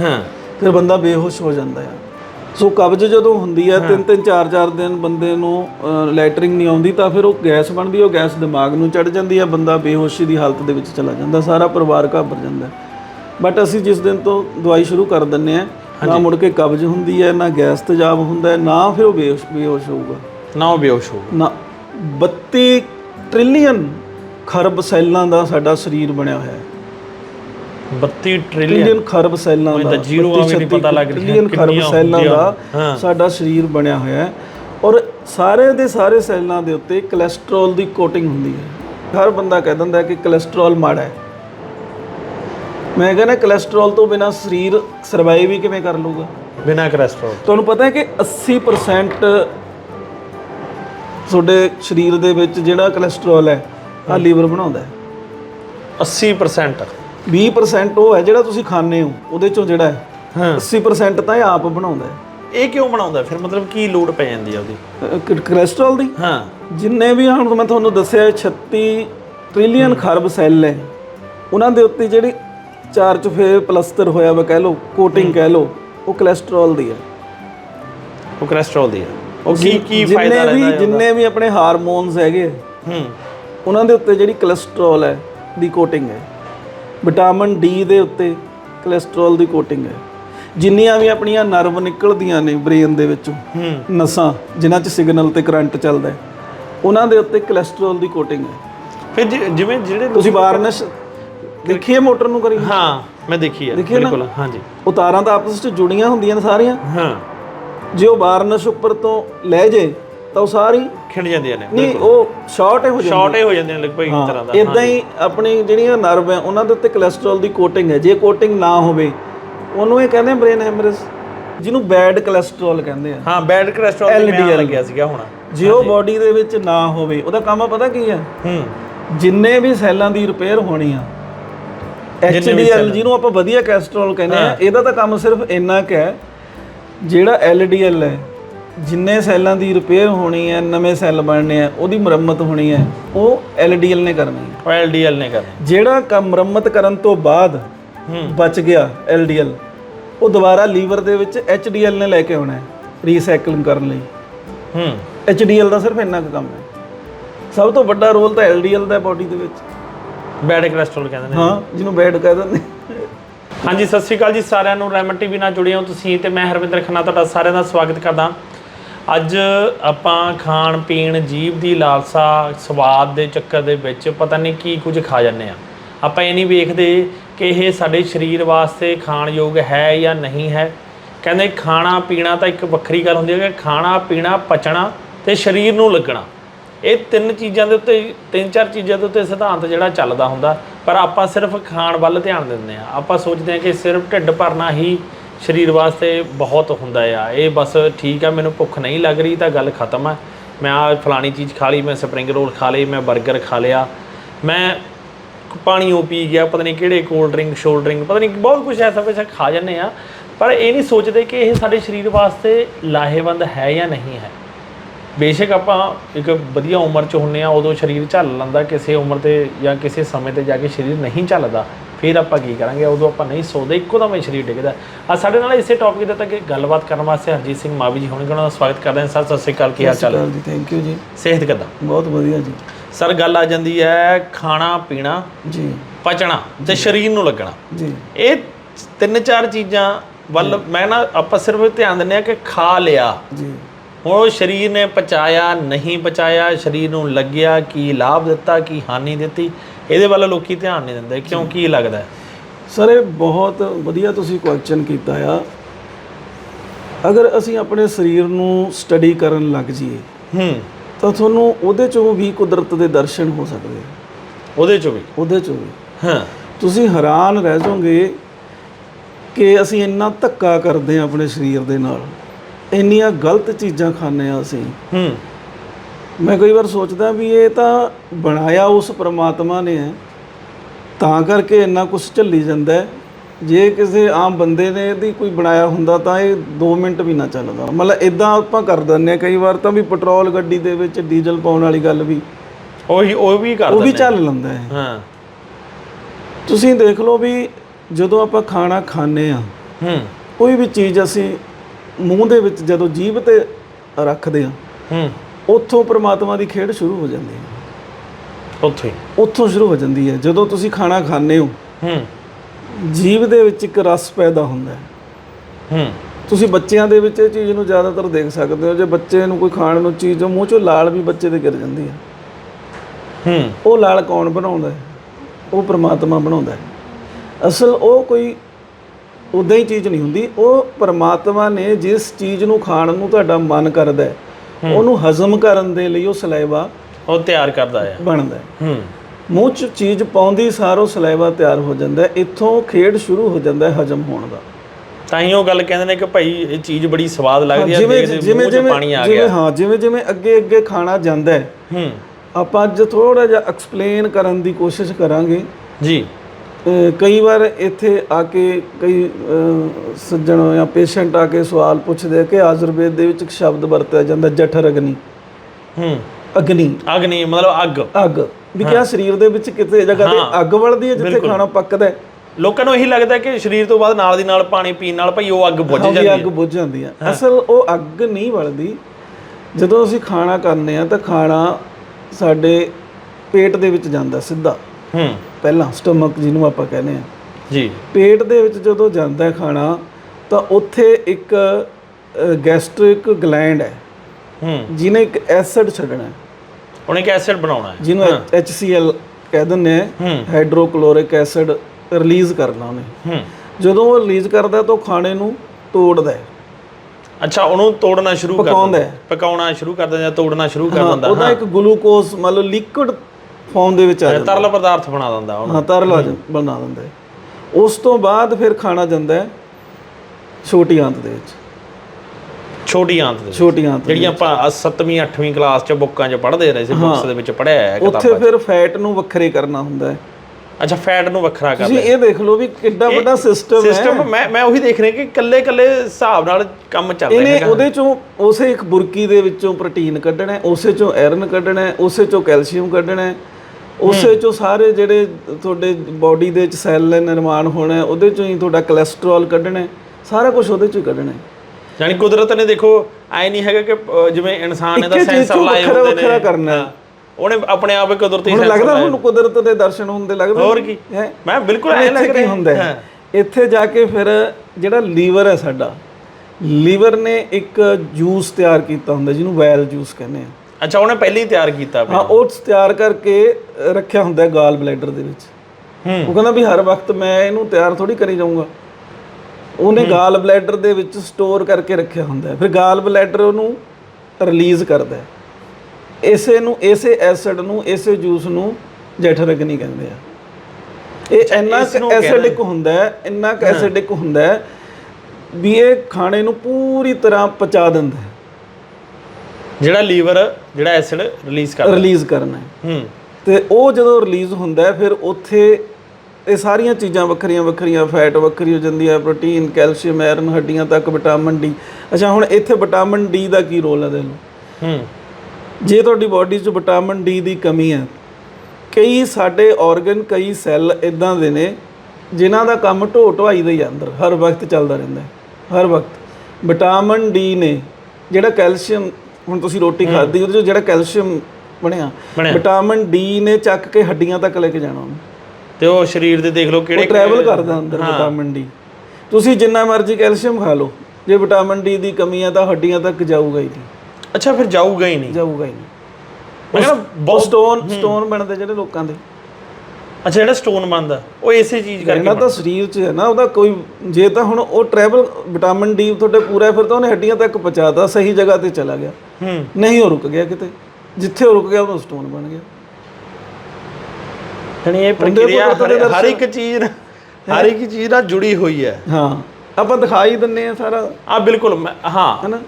[SPEAKER 2] ਹਾਂ।
[SPEAKER 1] ਫਿਰ ਬੰਦਾ ਬੇਹੋਸ਼ ਹੋ ਜਾਂਦਾ ਆ। ਸੋ ਕਬਜ਼ ਜਦੋਂ ਹੁੰਦੀ ਆ ਤਿੰਨ ਤਿੰਨ ਚਾਰ ਚਾਰ ਦਿਨ ਬੰਦੇ ਨੂੰ ਲੈਟਰਿੰਗ ਨਹੀਂ ਆਉਂਦੀ ਤਾਂ ਫਿਰ ਉਹ ਗੈਸ ਬਣਦੀ ਉਹ ਗੈਸ ਦਿਮਾਗ ਨੂੰ ਚੜ ਜਾਂਦੀ ਆ ਬੰਦਾ ਬੇਹੋਸ਼ੀ ਦੀ ਹਾਲਤ ਦੇ ਵਿੱਚ ਚਲਾ ਜਾਂਦਾ ਸਾਰਾ ਪਰਿਵਾਰ ਘਾਬਰ ਜਾਂਦਾ। ਬਟ ਅਸੀਂ ਜਿਸ ਦਿਨ ਤੋਂ ਦਵਾਈ ਸ਼ੁਰੂ ਕਰ ਦਿੰਨੇ ਆ ਨਾ ਮੁੜ ਕੇ ਕਬਜ਼ ਹੁੰਦੀ ਹੈ ਨਾ ਗੈਸ ਤੇਜ਼ਾਬ ਹੁੰਦਾ ਹੈ ਨਾ ਫਿਰ ਉਹ ਬੇਹੋਸ਼ ਬੇਹੋਸ਼ ਹੋਊਗਾ।
[SPEAKER 2] ਨਾ ਉਹ ਬੇਹੋਸ਼ ਹੋ
[SPEAKER 1] ਨਾ 32 ਟ੍ਰਿਲੀਅਨ ਖਰਬ ਸੈੱਲਾਂ ਦਾ ਸਾਡਾ ਸਰੀਰ ਬਣਿਆ ਹੋਇਆ ਹੈ।
[SPEAKER 2] 32 ਟ੍ਰਿਲੀਅਨ
[SPEAKER 1] ਖਰਬ ਸੈੱਲਾਂ ਦਾ
[SPEAKER 2] ਜ਼ੀਰੋ ਆ ਵੀ ਨਹੀਂ ਪਤਾ ਲੱਗ ਰਿਹਾ
[SPEAKER 1] ਟ੍ਰਿਲੀਅਨ ਖਰਬ ਸੈੱਲਾਂ। ਦਾ। ਸਾਡਾ ਸਰੀਰ ਬਣਿਆ ਹੋਇਆ ਹੈ। ਔਰ ਸਾਰੇ ਦੇ ਸਾਰੇ ਸੈੱਲਾਂ ਦੇ ਉੱਤੇ ਕੋਲੇਸਟ੍ਰੋਲ ਦੀ ਕੋਟਿੰਗ ਹੁੰਦੀ ਹੈ। ਹਰ ਬੰਦਾ ਕਹਿ ਦਿੰਦਾ ਹੈ ਕਿ ਕੋਲੇਸਟ੍ਰੋਲ ਮਾੜਾ ਹੈ। ਮੈਂ ਕਹਿੰਦਾ ਕੋਲੇਸਟ੍ਰੋਲ ਤੋਂ ਬਿਨਾ ਸਰੀਰ ਸਰਵਾਈਵ ਹੀ ਕਿਵੇਂ ਕਰ ਲੂਗਾ
[SPEAKER 2] ਬਿਨਾ ਕੋਲੇਸਟ੍ਰੋਲ
[SPEAKER 1] ਤੁਹਾਨੂੰ ਪਤਾ ਹੈ ਕਿ 80% ਤੁਹਾਡੇ ਸਰੀਰ ਦੇ ਵਿੱਚ ਜਿਹੜਾ ਕੋਲੇਸਟ੍ਰੋਲ ਹੈ ਆ ਲੀਵਰ ਬਣਾਉਂਦਾ ਹੈ।
[SPEAKER 2] 80%
[SPEAKER 1] 20% ਉਹ ਹੈ ਜਿਹੜਾ ਤੁਸੀਂ ਖਾਂਦੇ ਹੋ ਉਹਦੇ ਚੋਂ ਜਿਹੜਾ ਹੈ
[SPEAKER 2] ਹਾਂ।
[SPEAKER 1] 80% ਤਾਂ ਇਹ ਆਪ ਬਣਾਉਂਦਾ ਹੈ।
[SPEAKER 2] ਇਹ ਕਿਉਂ ਬਣਾਉਂਦਾ ਫਿਰ ਮਤਲਬ ਕੀ ਲੋਡ ਪੈ ਜਾਂਦੀ ਆ ਉਹਦੀ?
[SPEAKER 1] ਅ, ਕ- ਕੋਲੇਸਟ੍ਰੋਲ ਦੀ?
[SPEAKER 2] ਹਾਂ।
[SPEAKER 1] ਜਿੰਨੇ ਵੀ ਹੁਣ ਮੈਂ ਤੁਹਾਨੂੰ ਦੱਸਿਆ 36 ਟ੍ਰਿਲੀਅਨ ਖਰਬ ਸੈੱਲ ਹੈ ਉਹਨਾਂ ਦੇ ਉੱਤੇ ਜਿਹੜੀ ਚਾਰ ਚੁਫੇਰ ਪਲਸਤਰ ਹੋਇਆ ਵਾ ਕਹਿ ਲਓ ਕੋਟਿੰਗ ਕਹਿ ਲਓ ਉਹ ਕੋਲੇਸਟ੍ਰੋਲ ਦੀ ਹੈ।
[SPEAKER 2] ਉਹ ਕੋਲੇਸਟ੍ਰੋਲ ਦੀ ਆ ਉਹ ਕੀ ਕੀ ਫਾਇਦਾ
[SPEAKER 1] ਜਿੰਨੇ
[SPEAKER 2] ਰਹਿੰਦਾ
[SPEAKER 1] ਵੀ
[SPEAKER 2] ਹੈ
[SPEAKER 1] ਜਿੰਨੇ ਵੀ ਆਪਣੇ ਹਾਰਮੋਨਸ ਹੈਗੇ
[SPEAKER 2] ਹੂੰ।
[SPEAKER 1] ਉਹਨਾਂ ਦੇ ਉੱਤੇ ਜਿਹੜੀ ਕੋਲੇਸਟ੍ਰੋਲ ਹੈ ਦੀ ਕੋਟਿੰਗ ਹੈ। ਵਿਟਾਮਿਨ ਡੀ ਦੇ ਉੱਤੇ ਕੋਲੇਸਟ੍ਰੋਲ ਦੀ ਕੋਟਿੰਗ ਹੈ। ਜਿੰਨੀਆਂ ਵੀ ਆਪਣੀਆਂ ਨਰਵ ਨਿਕਲਦੀਆਂ ਨੇ ਬ੍ਰੇਨ ਦੇ ਵਿੱਚੋਂ
[SPEAKER 2] ਹੂੰ।
[SPEAKER 1] ਨਸਾਂ ਜਿਨ੍ਹਾਂ 'ਚ ਸਿਗਨਲ ਤੇ ਕਰੰਟ ਚੱਲਦਾ ਹੈ ਉਹਨਾਂ ਦੇ ਉੱਤੇ ਕੋਲੇਸਟ੍ਰੋਲ ਦੀ ਕੋਟਿੰਗ ਹੈ।
[SPEAKER 2] ਫਿਰ ਜਿਵੇਂ ਜਿਹੜੇ
[SPEAKER 1] ਤੁਸੀਂ ਵਾਰਨਿਸ਼ ਦੇਖੀਏ ਮੋਟਰ ਨੂੰ ਕਰੀ
[SPEAKER 2] ਹਾਂ ਮੈਂ ਦੇਖੀ ਹੈ
[SPEAKER 1] ਦੇਖੀ ਹੈ ਨਾ?
[SPEAKER 2] ਬਿਲਕੁਲ ਹਾਂਜੀ।
[SPEAKER 1] ਉਹ ਤਾਰਾਂ ਤਾਂ ਆਪਸ ਵਿੱਚ ਜੁੜੀਆਂ ਹੁੰਦੀਆਂ ਨੇ ਸਾਰੀਆਂ।
[SPEAKER 2] ਹਾਂ।
[SPEAKER 1] ਜੇ ਉਹ ਵਾਰਨਿਸ਼ ਉੱਪਰ ਤੋਂ ਲੈ ਜੇ ਤਾਂ ਉਹ ਸਾਰੀ
[SPEAKER 2] ਖਿੰਡ ਜਾਂਦੀਆਂ ਨੇ
[SPEAKER 1] ਨਹੀਂ ਉਹ ਸ਼ਾਰਟ ਹੋ ਜਾਂਦੀ
[SPEAKER 2] ਸ਼ਾਰਟ ਹੋ ਜਾਂਦੇ ਨੇ ਲਗਭਗ ਇੱਕ ਤਰ੍ਹਾਂ ਦਾ
[SPEAKER 1] ਇਦਾਂ ਹੀ ਆਪਣੀ ਜਿਹੜੀਆਂ ਨਰਵ ਹੈ ਉਹਨਾਂ ਦੇ ਉੱਤੇ ਕੋਲੇਸਟ੍ਰੋਲ ਦੀ ਕੋਟਿੰਗ ਹੈ। ਜੇ ਕੋਟਿੰਗ ਨਾ ਹੋਵੇ ਉਹਨੂੰ ਇਹ ਕਹਿੰਦੇ ਬ੍ਰੇਨ ਹੈਮਰੇਜ ਜਿਹਨੂੰ ਬੈਡ ਕੋਲੇਸਟ੍ਰੋਲ ਕਹਿੰਦੇ ਆ।
[SPEAKER 2] ਹਾਂ ਬੈਡ ਕੋਲੇਸਟ੍ਰੋਲ ਤੇ ਮੈਂ ਲੱਗਿਆ ਸੀਗਾ ਹੁਣ।
[SPEAKER 1] ਜੇ ਉਹ ਬਾਡੀ ਦੇ ਵਿੱਚ ਨਾ ਹੋਵੇ ਉਹਦਾ ਕੰਮ ਪਤਾ ਕੀ ਹੈ?
[SPEAKER 2] ਹੂੰ।
[SPEAKER 1] ਜਿੰਨੇ ਵੀ ਸੈੱਲਾਂ ਦੀ ਰਿਪੇਅਰ ਹੋਣੀ ਆ HDL ਜਿਹਨੂੰ ਆਪਾਂ ਵਧੀਆ ਕੋਲੇਸਟ੍ਰੋਲ ਕਹਿੰਦੇ ਆ ਇਹਦਾ ਤਾਂ ਕੰਮ ਸਿਰਫ ਇੰਨਾ ਕੁ ਹੈ ਜਿਹੜਾ LDL ਹੈ ਜਿੰਨੇ ਸੈੱਲਾਂ ਦੀ ਰਿਪੇਅਰ ਹੋਣੀ ਹੈ ਨਵੇਂ ਸੈੱਲ ਬਣਨੇ ਆ ਉਹਦੀ ਮੁਰੰਮਤ ਹੋਣੀ ਹੈ ਉਹ LDL ਨੇ ਕਰਨੀ ਹੈ।
[SPEAKER 2] ਐਲਡੀਐਲ ਨੇ ਕਰਨਾ।
[SPEAKER 1] ਜਿਹੜਾ ਕੰਮ ਮੁਰੰਮਤ ਕਰਨ ਤੋਂ ਬਾਅਦ ਬਚ ਗਿਆ LDL ਉਹ ਦੁਬਾਰਾ ਲੀਵਰ ਦੇ ਵਿੱਚ HDL ਨੇ ਲੈ ਕੇ ਆਉਣਾ ਹੈ ਰੀਸਾਈਕਲਿੰਗ ਕਰਨ ਲਈ।
[SPEAKER 2] ਹੂੰ।
[SPEAKER 1] HDL ਦਾ ਸਿਰਫ ਇੰਨਾ ਕੁ ਕੰਮ ਹੈ। ਸਭ ਤੋਂ ਵੱਡਾ ਰੋਲ ਤਾਂ LDL ਦਾ ਬਾਡੀ ਦੇ ਵਿੱਚ।
[SPEAKER 2] ਬੈਡ ਕੋਲੇਸਟ੍ਰੋਲ ਕਹਿੰਦੇ ਨੇ।
[SPEAKER 1] ਹਾਂ ਜਿਹਨੂੰ ਬੈਡ ਕਹਿ ਦਿੰਦੇ।
[SPEAKER 2] ਹਾਂਜੀ ਸਤਿ ਸ਼੍ਰੀ ਅਕਾਲ ਜੀ ਸਾਰਿਆਂ ਨੂੰ ਰੈਮਨ ਟੀਵੀ ਨਾਲ ਜੁੜੇ ਹੋ ਤੁਸੀਂ ਤੇ ਮੈਂ ਹਰਵਿੰਦਰ ਖੰਨਾ ਤੁਹਾਡਾ ਸਾਰਿਆਂ ਦਾ ਸਵਾਗਤ ਕਰਦਾ। ਅੱਜ ਆਪਾਂ ਖਾਣ ਪੀਣ ਜੀਭ ਦੀ ਲਾਲਸਾ ਸਵਾਦ ਦੇ ਚੱਕਰ ਦੇ ਵਿੱਚ ਪਤਾ ਨਹੀਂ ਕੀ ਕੁਝ ਖਾ ਜਾਂਦੇ ਆ ਆਪਾਂ ਇਹ ਨਹੀਂ ਵੇਖਦੇ ਕਿ ਇਹ ਸਾਡੇ ਸਰੀਰ ਵਾਸਤੇ ਖਾਣ ਯੋਗ ਹੈ ਜਾਂ ਨਹੀਂ ਹੈ। ਕਹਿੰਦੇ ਖਾਣਾ ਪੀਣਾ ਤਾਂ ਇੱਕ ਵੱਖਰੀ ਗੱਲ ਹੁੰਦੀ ਹੈ ਕਿ ਖਾਣਾ ਪੀਣਾ ਪਚਣਾ ਤੇ ਸਰੀਰ ਨੂੰ ਲੱਗਣਾ। ਇਹ ਤਿੰਨ ਚੀਜ਼ਾਂ ਦੇ ਉੱਤੇ, ਤਿੰਨ ਚਾਰ ਚੀਜ਼ਾਂ ਦੇ ਉੱਤੇ ਸਿਧਾਂਤ ਜਿਹੜਾ ਚੱਲਦਾ ਹੁੰਦਾ, ਪਰ ਆਪਾਂ ਸਿਰਫ ਖਾਣ ਵੱਲ ਧਿਆਨ ਦਿੰਦੇ ਆ ਆਪਾਂ ਸੋਚਦੇ ਆ ਕਿ ਸਿਰਫ ਢਿੱਡ ਭਰਨਾ ਹੀ ਸਰੀਰ ਵਾਸਤੇ ਬਹੁਤ ਹੁੰਦਾ ਆ। ਇਹ ਬਸ ਠੀਕ ਆ, ਮੈਨੂੰ ਭੁੱਖ ਨਹੀਂ ਲੱਗ ਰਹੀ ਤਾਂ ਗੱਲ ਖਤਮ ਆ। ਮੈਂ ਆ ਫਲਾਣੀ ਚੀਜ਼ ਖਾ ਲਈ, ਮੈਂ ਸਪਰਿੰਗ ਰੋਲ ਖਾ ਲਈ ਮੈਂ 버ਗਰ ਖਾ ਲਿਆ। ਮੈਂ ਪਾਣੀ ਉਹ ਪੀ ਗਿਆ, ਪਤਾ ਨਹੀਂ ਕਿਹੜੇ ਕੋਲਡ ਡਰਿੰਕ ਸ਼ੋਲਡ ਡਰਿੰਕ ਪਤਾ ਨਹੀਂ ਬਹੁਤ ਕੁਝ ਐਸਾ ਵੈਸਾ ਖਾ ਜਾਂਦੇ ਆ ਪਰ ਇਹ ਨਹੀਂ ਸੋਚਦੇ ਕਿ ਇਹ ਸਾਡੇ ਸਰੀਰ ਵਾਸਤੇ ਲਾਹੇਵੰਦ ਹੈ ਜਾਂ ਨਹੀਂ ਹੈ। ਬੇਸ਼ੱਕ ਆਪਾਂ ਇੱਕ ਵਧੀਆ ਉਮਰ 'ਚ ਹੁੰਨੇ ਆ ਉਦੋਂ ਸਰੀਰ ਝੱਲ ਲੈਂਦਾ ਕਿਸੇ ਉਮਰ ਤੇ ਜਾਂ ਕਿਸੇ ਸਮੇਂ ਤੇ ਜਾ ਕੇ ਸਰੀਰ ਨਹੀਂ ਝੱਲਦਾ। ਫਿਰ ਆਪਾਂ ਕੀ ਕਰਾਂਗੇ? ਉਦੋਂ ਆਪਾਂ ਨਹੀਂ ਸੋਚਦੇ ਇੱਕੋ ਦਮ ਹੀ ਸਰੀਰ ਡਿੱਗਦਾ। ਆ ਸਾਡੇ ਨਾਲ ਇਸੇ ਟੌਪਿਕ ਦੇ ਤੱਕ ਗੱਲਬਾਤ ਕਰਨ ਵਾਸਤੇ ਹਰਜੀਤ ਸਿੰਘ ਮਾਵੀ ਜੀ ਹੋਣਗੇ ਉਹਨਾਂ ਦਾ ਸਵਾਗਤ ਕਰਦੇ ਹਾਂ। ਸਰ ਸਤਿ ਸ਼੍ਰੀ ਅਕਾਲ ਕੀ ਹਾਲ ਚਾਲ ਹੈ?
[SPEAKER 1] ਜੀ ਥੈਂਕ ਯੂ ਜੀ।
[SPEAKER 2] ਸਿਹਤ ਕਿੱਦਾਂ?
[SPEAKER 1] ਬਹੁਤ ਵਧੀਆ ਜੀ।
[SPEAKER 2] ਸਰ ਗੱਲ ਆ ਜਾਂਦੀ ਹੈ ਖਾਣਾ ਪੀਣਾ
[SPEAKER 1] ਜੀ।
[SPEAKER 2] ਪਚਣਾ ਤੇ ਸਰੀਰ ਨੂੰ ਲੱਗਣਾ।
[SPEAKER 1] ਜੀ।
[SPEAKER 2] ਇਹ ਤਿੰਨ ਚਾਰ ਚੀਜ਼ਾਂ ਵੱਲ ਮੈਂ ਨਾ ਆਪਾਂ ਸਿਰਫ ਧਿਆਨ ਦਿੰਦੇ ਆ ਕਿ ਖਾ ਲਿਆ।
[SPEAKER 1] ਜੀ।
[SPEAKER 2] ਹੁਣ ਉਹ ਸਰੀਰ ਨੇ ਪਚਾਇਆ ਨਹੀਂ ਪਚਾਇਆ ਸਰੀਰ ਨੂੰ ਲੱਗਿਆ ਕੀ ਲਾਭ ਦਿੱਤਾ ਕੀ ਹਾਨੀ ਦਿੱਤੀ ਇਹਦੇ ਵੱਲ ਲੋਕੀ ਧਿਆਨ ਨਹੀਂ ਦਿੰਦੇ ਕਿਉਂ ਕੀ ਲੱਗਦਾ?
[SPEAKER 1] ਸਰ ਇਹ ਬਹੁਤ ਵਧੀਆ ਤੁਸੀਂ ਕੁਐਸਚਨ ਕੀਤਾ ਆ। ਅਗਰ ਅਸੀਂ ਆਪਣੇ ਸਰੀਰ ਨੂੰ ਸਟੱਡੀ ਕਰਨ ਲੱਗ ਜਾਈਏ
[SPEAKER 2] ਹੂੰ।
[SPEAKER 1] ਤਾਂ ਤੁਹਾਨੂੰ ਉਹਦੇ ਚੋਂ ਵੀ ਕੁਦਰਤ ਦੇ ਦਰਸ਼ਨ ਹੋ ਸਕਦੇ ਆ।
[SPEAKER 2] ਉਹਦੇ ਚੋਂ ਵੀ?
[SPEAKER 1] ਉਹਦੇ ਚੋਂ ਵੀ।
[SPEAKER 2] ਹਾਂ।
[SPEAKER 1] ਤੁਸੀਂ ਹੈਰਾਨ ਰਹਿ ਜਾਓਗੇ ਕਿ ਅਸੀਂ ਇੰਨਾ ਧੱਕਾ ਕਰਦੇ ਆ ਆਪਣੇ ਸਰੀਰ ਦੇ ਨਾਲ। ਇੰਨੀਆਂ ਗਲਤ ਚੀਜ਼ਾਂ ਖਾਂਦੇ ਆ ਅਸੀਂ।
[SPEAKER 2] ਹੂੰ।
[SPEAKER 1] ਮੈਂ ਕਈ ਵਾਰ ਸੋਚਦਾ ਵੀ ਇਹ ਤਾਂ ਬਣਾਇਆ ਉਸ ਪ੍ਰਮਾਤਮਾ ਨੇ ਹੈ। ਤਾਂ ਕਰਕੇ ਇੰਨਾ ਕੁਝ ਝੱਲੀ ਜਾਂਦਾ ਹੈ। ਜੇ ਕਿਸੇ ਆਮ ਬੰਦੇ ਨੇ ਇਹਦੀ ਕੋਈ ਬਣਾਇਆ ਹੁੰਦਾ ਤਾਂ ਇਹ 2 ਮਿੰਟ ਵੀ ਨਾ ਚੱਲਦਾ। ਮਤਲਬ ਇਦਾਂ ਆਪਾਂ ਕਰ ਦਿੰਦੇ ਹਾਂ ਕਈ ਵਾਰ ਤਾਂ ਵੀ ਪੈਟਰੋਲ ਗੱਡੀ ਦੇ ਵਿੱਚ ਡੀਜ਼ਲ ਪਾਉਣ ਵਾਲੀ ਗੱਲ ਵੀ
[SPEAKER 2] ਉਹੀ ਉਹ ਵੀ ਕਰ
[SPEAKER 1] ਉਹ ਵੀ
[SPEAKER 2] ਦਿੰਦੇ
[SPEAKER 1] ਚੱਲ ਲੈਂਦਾ ਹੈ।
[SPEAKER 2] ਹਾਂ।
[SPEAKER 1] ਤੁਸੀਂ ਦੇਖ ਲਓ ਵੀ ਜਦੋਂ ਆਪਾਂ ਖਾਣਾ ਖਾਂਦੇ ਆ
[SPEAKER 2] ਹੂੰ।
[SPEAKER 1] ਕੋਈ ਵੀ ਚੀਜ਼ ਅਸੀਂ ਮੂੰਹ ਦੇ ਵਿੱਚ ਜਦੋਂ ਜੀਭ ਤੇ ਰੱਖਦੇ ਆ
[SPEAKER 2] ਹੂੰ।
[SPEAKER 1] ਉੱਥੋਂ ਪ੍ਰਮਾਤਮਾ ਦੀ ਖੇਡ ਸ਼ੁਰੂ ਹੋ ਜਾਂਦੀ ਹੈ।
[SPEAKER 2] ਉੱਥੇ ਹੀ।
[SPEAKER 1] ਉੱਥੋਂ ਸ਼ੁਰੂ ਹੋ ਜਾਂਦੀ ਹੈ। ਜਦੋਂ ਤੁਸੀਂ ਖਾਣਾ ਖਾਂਦੇ ਹੋ
[SPEAKER 2] ਹੂੰ।
[SPEAKER 1] ਜੀਭ ਦੇ ਵਿੱਚ ਇੱਕ ਰਸ ਪੈਦਾ ਹੁੰਦਾ ਹੈ।
[SPEAKER 2] ਹੂੰ।
[SPEAKER 1] ਤੁਸੀਂ ਬੱਚਿਆਂ ਦੇ ਵਿੱਚ ਇਹ ਚੀਜ਼ ਨੂੰ ਜ਼ਿਆਦਾਤਰ ਦੇਖ ਸਕਦੇ ਹੋ। ਜੇ ਬੱਚੇ ਨੂੰ ਕੋਈ ਖਾਣ ਨੂੰ ਚੀਜ਼ ਉਹ ਮੂੰਹ ਚੋਂ ਲਾਲ ਵੀ ਬੱਚੇ ਦੇ ਗਿਰ ਜਾਂਦੀ ਹੈ।
[SPEAKER 2] ਹੂੰ।
[SPEAKER 1] ਉਹ ਲਾਲ ਕੌਣ ਬਣਾਉਂਦਾ ਹੈ? ਉਹ ਪ੍ਰਮਾਤਮਾ ਬਣਾਉਂਦਾ ਹੈ। ਅਸਲ ਉਹ ਕੋਈ ਉਦਾਂ ਹੀ ਚੀਜ਼ ਨਹੀਂ ਹੁੰਦੀ। ਉਹ ਪ੍ਰਮਾਤਮਾ ਨੇ ਜਿਸ ਚੀਜ਼ ਨੂੰ ਖਾਣ ਨੂੰ ਤੁਹਾਡਾ ਮਨ ਕਰਦਾ ਹੈ ਉਹਨੂੰ ਹਜ਼ਮ ਕਰਨ ਦੇ ਲਈ ਉਹ ਸਲਾਈਵਾ
[SPEAKER 2] ਉਹ ਤਿਆਰ ਕਰਦਾ ਆ।
[SPEAKER 1] ਬਣਦਾ ਹੈ।
[SPEAKER 2] ਹੂੰ।
[SPEAKER 1] ਮੂੰਹ 'ਚ ਚੀਜ਼ ਪਾਉਂਦੀ ਸਾਰੋ ਸਲਾਈਵਾ ਤਿਆਰ ਹੋ ਜਾਂਦਾ ਹੈ। ਇੱਥੋਂ ਖੇਡ ਸ਼ੁਰੂ ਹੋ ਜਾਂਦਾ ਹੈ ਹਜਮ ਹੋਣ ਦਾ।
[SPEAKER 2] ਤਾਂ ਹੀ ਉਹ ਗੱਲ ਕਹਿੰਦੇ ਨੇ ਕਿ ਭਾਈ ਇਹ ਚੀਜ਼ ਬੜੀ ਸਵਾਦ ਲੱਗਦੀ ਆ
[SPEAKER 1] ਜਿਵੇਂ ਜਿਵੇਂ ਜਿਵੇਂ
[SPEAKER 2] ਪਾਣੀ ਆ
[SPEAKER 1] ਜਿਵੇਂ ਹਾਂ ਜਿਵੇਂ ਜਿਵੇਂ ਅੱਗੇ ਅੱਗੇ ਖਾਣਾ ਜਾਂਦਾ ਹੈ।
[SPEAKER 2] ਹੂੰ।
[SPEAKER 1] ਆਪਾਂ ਅੱਜ ਥੋੜਾ ਜਿਹਾ ਐਕਸਪਲੇਨ ਕਰਨ ਦੀ ਕੋਸ਼ਿਸ਼ ਕਰਾਂਗੇ।
[SPEAKER 2] ਜੀ।
[SPEAKER 1] ਕਈ ਵਾਰ ਇੱਥੇ ਆ ਕੇ ਕਈ ਸੱਜਣ ਜਾਂ ਪੇਸ਼ੈਂਟ ਆ ਕੇ ਸਵਾਲ ਪੁੱਛਦੇ ਆ ਕਿ ਆਯੁਰਵੇਦ ਦੇ ਵਿੱਚ ਇੱਕ ਸ਼ਬਦ ਵਰਤਿਆ ਜਾਂਦਾ ਜਠਰ ਅਗਨੀ।
[SPEAKER 2] ਹੂੰ।
[SPEAKER 1] ਅਗਨੀ।
[SPEAKER 2] ਅਗਨੀ ਮਤਲਬ ਅੱਗ।
[SPEAKER 1] ਅੱਗ। ਵੀ ਕਿਆ ਸਰੀਰ ਦੇ ਵਿੱਚ ਕਿਤੇ ਜਗ੍ਹਾ ਤੇ ਅੱਗ ਵਲਦੀ ਹੈ ਜਿੱਥੇ ਖਾਣਾ ਪੱਕਦਾ ਹੈ?
[SPEAKER 2] ਲੋਕਾਂ ਨੂੰ ਇਹੀ ਲੱਗਦਾ ਕਿ ਸਰੀਰ ਤੋਂ ਬਾਅਦ ਨਾਲ ਦੀ ਨਾਲ ਪਾਣੀ ਪੀਣ ਨਾਲ ਭਾਈ ਉਹ ਅੱਗ ਬੁਝ ਜਾਂਦੀ ਹੈ।
[SPEAKER 1] ਅੱਗ ਬੁੱਝ ਜਾਂਦੀ ਹੈ। ਅਸਲ ਉਹ ਅੱਗ ਨਹੀਂ ਵਲਦੀ। ਜਦੋਂ ਅਸੀਂ ਖਾਣਾ ਖਾਂਦੇ ਆ ਤਾਂ ਖਾਣਾ ਸਾਡੇ ਪੇਟ ਦੇ ਵਿੱਚ ਜਾਂਦਾ ਸਿੱਧਾ।
[SPEAKER 2] ਹੂੰ।
[SPEAKER 1] ਪਹਿਲਾਂ ਸਟਮਕ ਜਿਹਨੂੰ ਆਪਾਂ ਕਹਿੰਦੇ ਆ
[SPEAKER 2] ਜੀ।
[SPEAKER 1] ਪੇਟ ਦੇ ਵਿੱਚ ਜਦੋਂ ਜਾਂਦਾ ਹੈ ਖਾਣਾ ਤਾਂ ਉੱਥੇ ਇੱਕ ਗੈਸਟ੍ਰਿਕ ਗਲੈਂਡ ਹੈ।
[SPEAKER 2] ਹੂੰ।
[SPEAKER 1] ਜਿਹਨੇ ਇੱਕ ਐਸਿਡ ਛੱਡਣਾ ਹੈ।
[SPEAKER 2] ਉਹਨੇ ਇੱਕ ਐਸਿਡ ਬਣਾਉਣਾ ਹੈ।
[SPEAKER 1] ਜਿਹਨੂੰ HCl ਕਹਿ ਦਿੰਦੇ ਆ
[SPEAKER 2] ਹੂੰ।
[SPEAKER 1] ਹਾਈਡਰੋਕਲੋਰਿਕ ਐਸਿਡ ਰਿਲੀਜ਼ ਕਰਨਾ ਉਹਨੇ।
[SPEAKER 2] ਹੂੰ।
[SPEAKER 1] ਜਦੋਂ ਉਹ ਰਿਲੀਜ਼ ਕਰਦਾ ਤਾਂ ਉਹ ਖਾਣੇ ਨੂੰ ਤੋੜਦਾ ਹੈ।
[SPEAKER 2] ਅੱਛਾ ਉਹਨੂੰ ਤੋੜਨਾ ਸ਼ੁਰੂ ਕਰ ਦਿੰਦਾ।
[SPEAKER 1] ਹੈ।
[SPEAKER 2] ਪਕਾਉਣਾ ਸ਼ੁਰੂ ਕਰ ਦਿੰਦਾ ਜਾਂ ਤੋੜਨਾ ਸ਼ੁਰੂ ਕਰ
[SPEAKER 1] ਹਾਂ,
[SPEAKER 2] ਦਿੰਦਾ।
[SPEAKER 1] ਉਹਦਾ ਇੱਕ ਗਲੂਕੋਜ਼ ਮੰਨ ਲਓ ਲਿਕਵਿਡ ਫਾਰਮ ਦੇ ਵਿੱਚ ਆ ਜਾਂਦਾ।
[SPEAKER 2] ਤਰਲ ਪਦਾਰਥ ਬਣਾ ਦਿੰਦਾ
[SPEAKER 1] ਹਾਂ ਤਰਲ ਬਣਾ ਦਿੰਦਾ ਹੈ। ਉਸ ਤੋਂ ਬਾਅਦ ਫਿਰ ਖਾਣਾ ਜਾਂਦਾ ਹੈ ਛੋਟੀ ਆਂਤ ਦੇ ਵਿੱਚ।
[SPEAKER 2] ਛੋਟੀ ਆਂਤ ਦੇ ਵਿੱਚ।
[SPEAKER 1] ਛੋਟੀ ਆਂਤ
[SPEAKER 2] ਜਿਹੜੀਆਂ ਆਪਾਂ 7ਵੀਂ 8ਵੀਂ ਕਲਾਸ ਚ ਬੁੱਕਾਂ ਚ ਪੜ੍ਹਦੇ ਰਹੇ ਸੀ ਬੁੱਕਸ ਦੇ ਵਿੱਚ ਪੜ੍ਹਿਆ ਹੈ
[SPEAKER 1] ਉੱਥੇ
[SPEAKER 2] ਕਿਤਾਬਾਂ
[SPEAKER 1] ਫਿਰ ਫੈਟ ਨੂੰ ਵੱਖਰੇ ਕਰਨਾ ਹੁੰਦਾ ਹੈ।
[SPEAKER 2] ਅੱਛਾ ਫੈਟ ਨੂੰ ਵੱਖਰਾ ਕਰ
[SPEAKER 1] ਤੁਸੀਂ ਇਹ ਦੇਖ ਲਓ ਵੀ ਕਿੱਡਾ ਵੱਡਾ ਸਿਸਟਮ ਹੈ।
[SPEAKER 2] ਸਿਸਟਮ ਮੈਂ ਮੈਂ ਉਹੀ ਦੇਖ ਰਿਹਾ ਕਿ ਕੱਲੇ ਕੱਲੇ ਹਿਸਾਬ ਨਾਲ ਕੰਮ ਚੱਲ ਰਿਹਾ
[SPEAKER 1] ਇਹਨੇ ਉਹਦੇ ਚੋਂ ਉਸੇ ਇੱਕ ਬੁਰਕੀ ਦੇ ਵਿੱਚੋਂ ਪ੍ਰੋਟੀਨ ਕੱਢਣਾ ਹੈ, ਉਸੇ ਚੋਂ ਆਇਰਨ ਕੱਢਣਾ ਹੈ, ਉਸੇ ਚੋਂ ਕੈਲਸ਼ੀਅਮ ਕੱਢਣਾ ਹੈ, ਉਸੇ ਚੋਂ ਸਾਰੇ ਜਿਹੜੇ ਤੁਹਾਡੇ ਬਾਡੀ ਦੇ ਵਿੱਚ ਸੈੱਲ ਨਿਰਮਾਣ ਹੋਣਾ ਉਹਦੇ ਚੋਂ ਹੀ ਤੁਹਾਡਾ ਕੋਲੇਸਟ੍ਰੋਲ ਕੱਢਣਾ ਸਾਰਾ ਕੁਝ ਉਹਦੇ ਚੋਂ ਹੀ ਕੱਢਣਾ। ਹੈ।
[SPEAKER 2] ਯਾਨੀ ਕੁਦਰਤ ਨੇ ਦੇਖੋ ਐ ਨਹੀਂ ਹੈਗਾ ਕਿ ਜਿਵੇਂ ਇਨਸਾਨ
[SPEAKER 1] ਚੀਜ਼
[SPEAKER 2] ਸੈਂਸਰ ਲਾਏ ਹੁੰਦੇ ਨੇ।
[SPEAKER 1] ਵੱਖਰਾ ਕਰਨਾ।
[SPEAKER 2] ਉਹਨੇ ਆਪਣੇ ਆਪ ਹੀ ਕੁਦਰਤੀ ਸੈਂਸਰ
[SPEAKER 1] ਲੱਗਦਾ ਹੁਣ ਕੁਦਰਤ ਦੇ ਦਰਸ਼ਨ ਹੁੰਦੇ ਲੱਗਦਾ
[SPEAKER 2] ਹੋਰ ਕੀ? ਮੈਂ ਬਿਲਕੁਲ ਐ ਲੱਗ ਰਿਹਾ।
[SPEAKER 1] ਹੁੰਦਾ ਇੱਥੇ ਜਾ ਕੇ ਫਿਰ ਜਿਹੜਾ ਲੀਵਰ ਹੈ ਸਾਡਾ ਲੀਵਰ ਨੇ ਇੱਕ ਜੂਸ ਤਿਆਰ ਕੀਤਾ ਹੁੰਦਾ ਜਿਹਨੂੰ ਵੈਲ ਜੂਸ ਕਹਿੰਦੇ ਆ।
[SPEAKER 2] ਅੱਛਾ ਉਹਨੇ ਪਹਿਲਾਂ ਹੀ ਤਿਆਰ ਕੀਤਾ।
[SPEAKER 1] ਹਾਂ ਉਹ ਤਿਆਰ ਕਰਕੇ ਰੱਖਿਆ ਹੁੰਦਾ ਗਾਲ ਬਲੈਡਰ ਦੇ ਵਿੱਚ।
[SPEAKER 2] ਹੂੰ।
[SPEAKER 1] ਉਹ ਕਹਿੰਦਾ ਵੀ ਹਰ ਵਕਤ ਮੈਂ ਇਹਨੂੰ ਤਿਆਰ ਥੋੜੀ ਕਰੀ ਜਾਊਂਗਾ। ਉਹਨੇ ਗਾਲ ਬਲੈਡਰ ਦੇ ਵਿੱਚ ਸਟੋਰ ਕਰਕੇ ਰੱਖਿਆ ਹੁੰਦਾ ਫਿਰ ਗਾਲ ਬਲੈਡਰ ਉਹਨੂੰ ਰਿਲੀਜ਼ ਕਰਦਾ ਹੈ। ਇਸੇ ਨੂੰ ਇਸੇ ਐਸਿਡ ਨੂੰ ਇਸੇ ਜੂਸ ਨੂੰ ਜੈਠਰਗਨੀ ਕਹਿੰਦੇ ਆ। ਇਹ ਇੰਨਾ ਐਸਿਡਿਕ ਹੁੰਦਾ ਹੈ ਇੰਨਾ ਐਸਿਡਿਕ ਹੁੰਦਾ ਹੈ ਵੀ ਇਹ ਖਾਣੇ ਨੂੰ ਪੂਰੀ ਤਰ੍ਹਾਂ ਪਚਾ ਦਿੰਦਾ ਹੈ।
[SPEAKER 2] ਜਿਹੜਾ ਲੀਵਰ ਜਿਹੜਾ ਐਸਿਡ ਰਿਲੀਜ਼ ਕਰਦਾ
[SPEAKER 1] ਰਿਲੀਜ਼ ਕਰਨਾ ਹੈ।
[SPEAKER 2] ਹੂੰ।
[SPEAKER 1] ਤੇ ਉਹ ਜਦੋਂ ਰਿਲੀਜ਼ ਹੁੰਦਾ ਫਿਰ ਉੱਥੇ ਇਹ ਸਾਰੀਆਂ ਚੀਜ਼ਾਂ ਵੱਖਰੀਆਂ ਵੱਖਰੀਆਂ ਫੈਟ ਵੱਖਰੀ ਹੋ ਜਾਂਦੀ ਹੈ ਪ੍ਰੋਟੀਨ ਕੈਲਸ਼ੀਅਮ ਆਇਰਨ ਹੱਡੀਆਂ ਤੱਕ ਵਿਟਾਮਿਨ ਡੀ। ਅੱਛਾ ਹੁਣ ਇੱਥੇ ਵਿਟਾਮਿਨ ਡੀ ਦਾ ਕੀ ਰੋਲ ਹੈ ਲਓ
[SPEAKER 2] ਹੂੰ।
[SPEAKER 1] ਜੇ ਤੁਹਾਡੀ ਬਾਡੀ 'ਚ ਵਿਟਾਮਿਨ ਡੀ ਦੀ ਕਮੀ ਹੈ ਕਈ ਸਾਡੇ ਆਰਗਨ ਕਈ ਸੈੱਲ ਇਦਾਂ ਦੇ ਨੇ ਜਿਨ੍ਹਾਂ ਦਾ ਕੰਮ ਢੋ ਢੁਆਈ ਦਾ ਅੰਦਰ ਹਰ ਵਕਤ ਚੱਲਦਾ ਰਹਿੰਦਾ ਹੈ ਹਰ ਵਕਤ। ਵਿਟਾਮਿਨ ਡੀ ਨੇ ਜਿਹੜਾ ਕੈਲਸ਼ੀਅਮ ਹੁਣ ਤੁਸੀਂ ਰੋਟੀ ਖਾਧੀ ਉਹਦੇ 'ਚ ਜਿਹੜਾ ਕੈਲਸ਼ੀਅਮ ਬਣਿਆ। ਵਿਟਾਮਿਨ ਡੀ ਨੇ ਚੱਕ ਕੇ ਹੱਡੀਆਂ ਤੱਕ ਲੈ ਕੇ ਜਾਣਾ ਉਹਨੂੰ।
[SPEAKER 2] ਤੇ ਉਹ ਸਰੀਰ ਦੇ ਦੇਖ ਲਓ ਕਿਹੜੇ
[SPEAKER 1] ਟਰੈਵਲ ਕਰਦਾ ਅੰਦਰ ਵਿਟਾਮਿਨ ਡੀ। ਤੁਸੀਂ ਜਿੰਨਾ ਮਰਜ਼ੀ ਕੈਲਸ਼ੀਅਮ ਖਾ ਲਓ ਜੇ ਵਿਟਾਮਿਨ ਡੀ ਦੀ ਕਮੀ ਹੈ ਤਾਂ ਹੱਡੀਆਂ ਤੱਕ ਜਾਊਗਾ ਹੀ ਨਹੀਂ।
[SPEAKER 2] ਅੱਛਾ ਫਿਰ ਜਾਊਗਾ ਹੀ ਨਹੀਂ।
[SPEAKER 1] ਜਾਊਗਾ ਹੀ ਨਹੀਂ।
[SPEAKER 2] ਮੈਂ ਕਹਿੰਦਾ
[SPEAKER 1] ਉਹ ਸਟੋਨ ਸਟੋਨ ਬਣਦੇ ਜਿਹੜੇ ਲੋਕਾਂ ਦੇ।
[SPEAKER 2] ਅੱਛਾ ਜਿਹੜਾ ਸਟੋਨ ਬਣਦਾ ਉਹ ਇਸੇ ਚੀਜ਼ ਕਰਕੇ
[SPEAKER 1] ਇਹਨਾਂ ਤਾਂ ਸਰੀਰ 'ਚ ਹੈ ਨਾ ਉਹਦਾ ਕੋਈ ਜੇ ਤਾਂ ਹੁਣ ਉਹ ਟਰੈਵਲ ਵਿਟਾਮਿਨ ਡੀ ਤੁਹਾਡੇ ਪੂਰਾ ਹੈ, ਫਿਰ ਤਾਂ ਉਹਨੇ ਹੱਡੀਆਂ ਤੱਕ ਪਹੁੰਚਾਤਾ ਸਹੀ ਜਗ੍ਹਾ ਤੇ ਚਲਾ ਗਿਆ।
[SPEAKER 2] ਹੂੰ।
[SPEAKER 1] ਨਹੀਂ ਉਹ ਰੁਕ ਗਿਆ ਕਿਤੇ। ਜਿੱਥੇ ਉਹ ਰੁਕ ਗਿਆ ਉਹ ਸਟੋਨ ਬਣ ਗਿਆ।
[SPEAKER 2] ਯਾਨੀ ਇਹ ਪ੍ਰਕਿਰਿਆ ਹਰ- ਹਰ ਇੱਕ ਚੀਜ਼ ਨਾਲ- ਹਰ ਇੱਕ ਚੀਜ਼ ਨਾਲ ਜੁੜੀ ਹੋਈ ਹੈ।
[SPEAKER 1] ਹਾਂ ਆਪਾਂ ਦਿਖਾਈ ਦਿੰਨੇ ਆ ਸਾਰਾ।
[SPEAKER 2] ਆ ਬਿਲਕੁਲ ਮੈਂ- ਹਾਂ।
[SPEAKER 1] ਹੈਨਾ?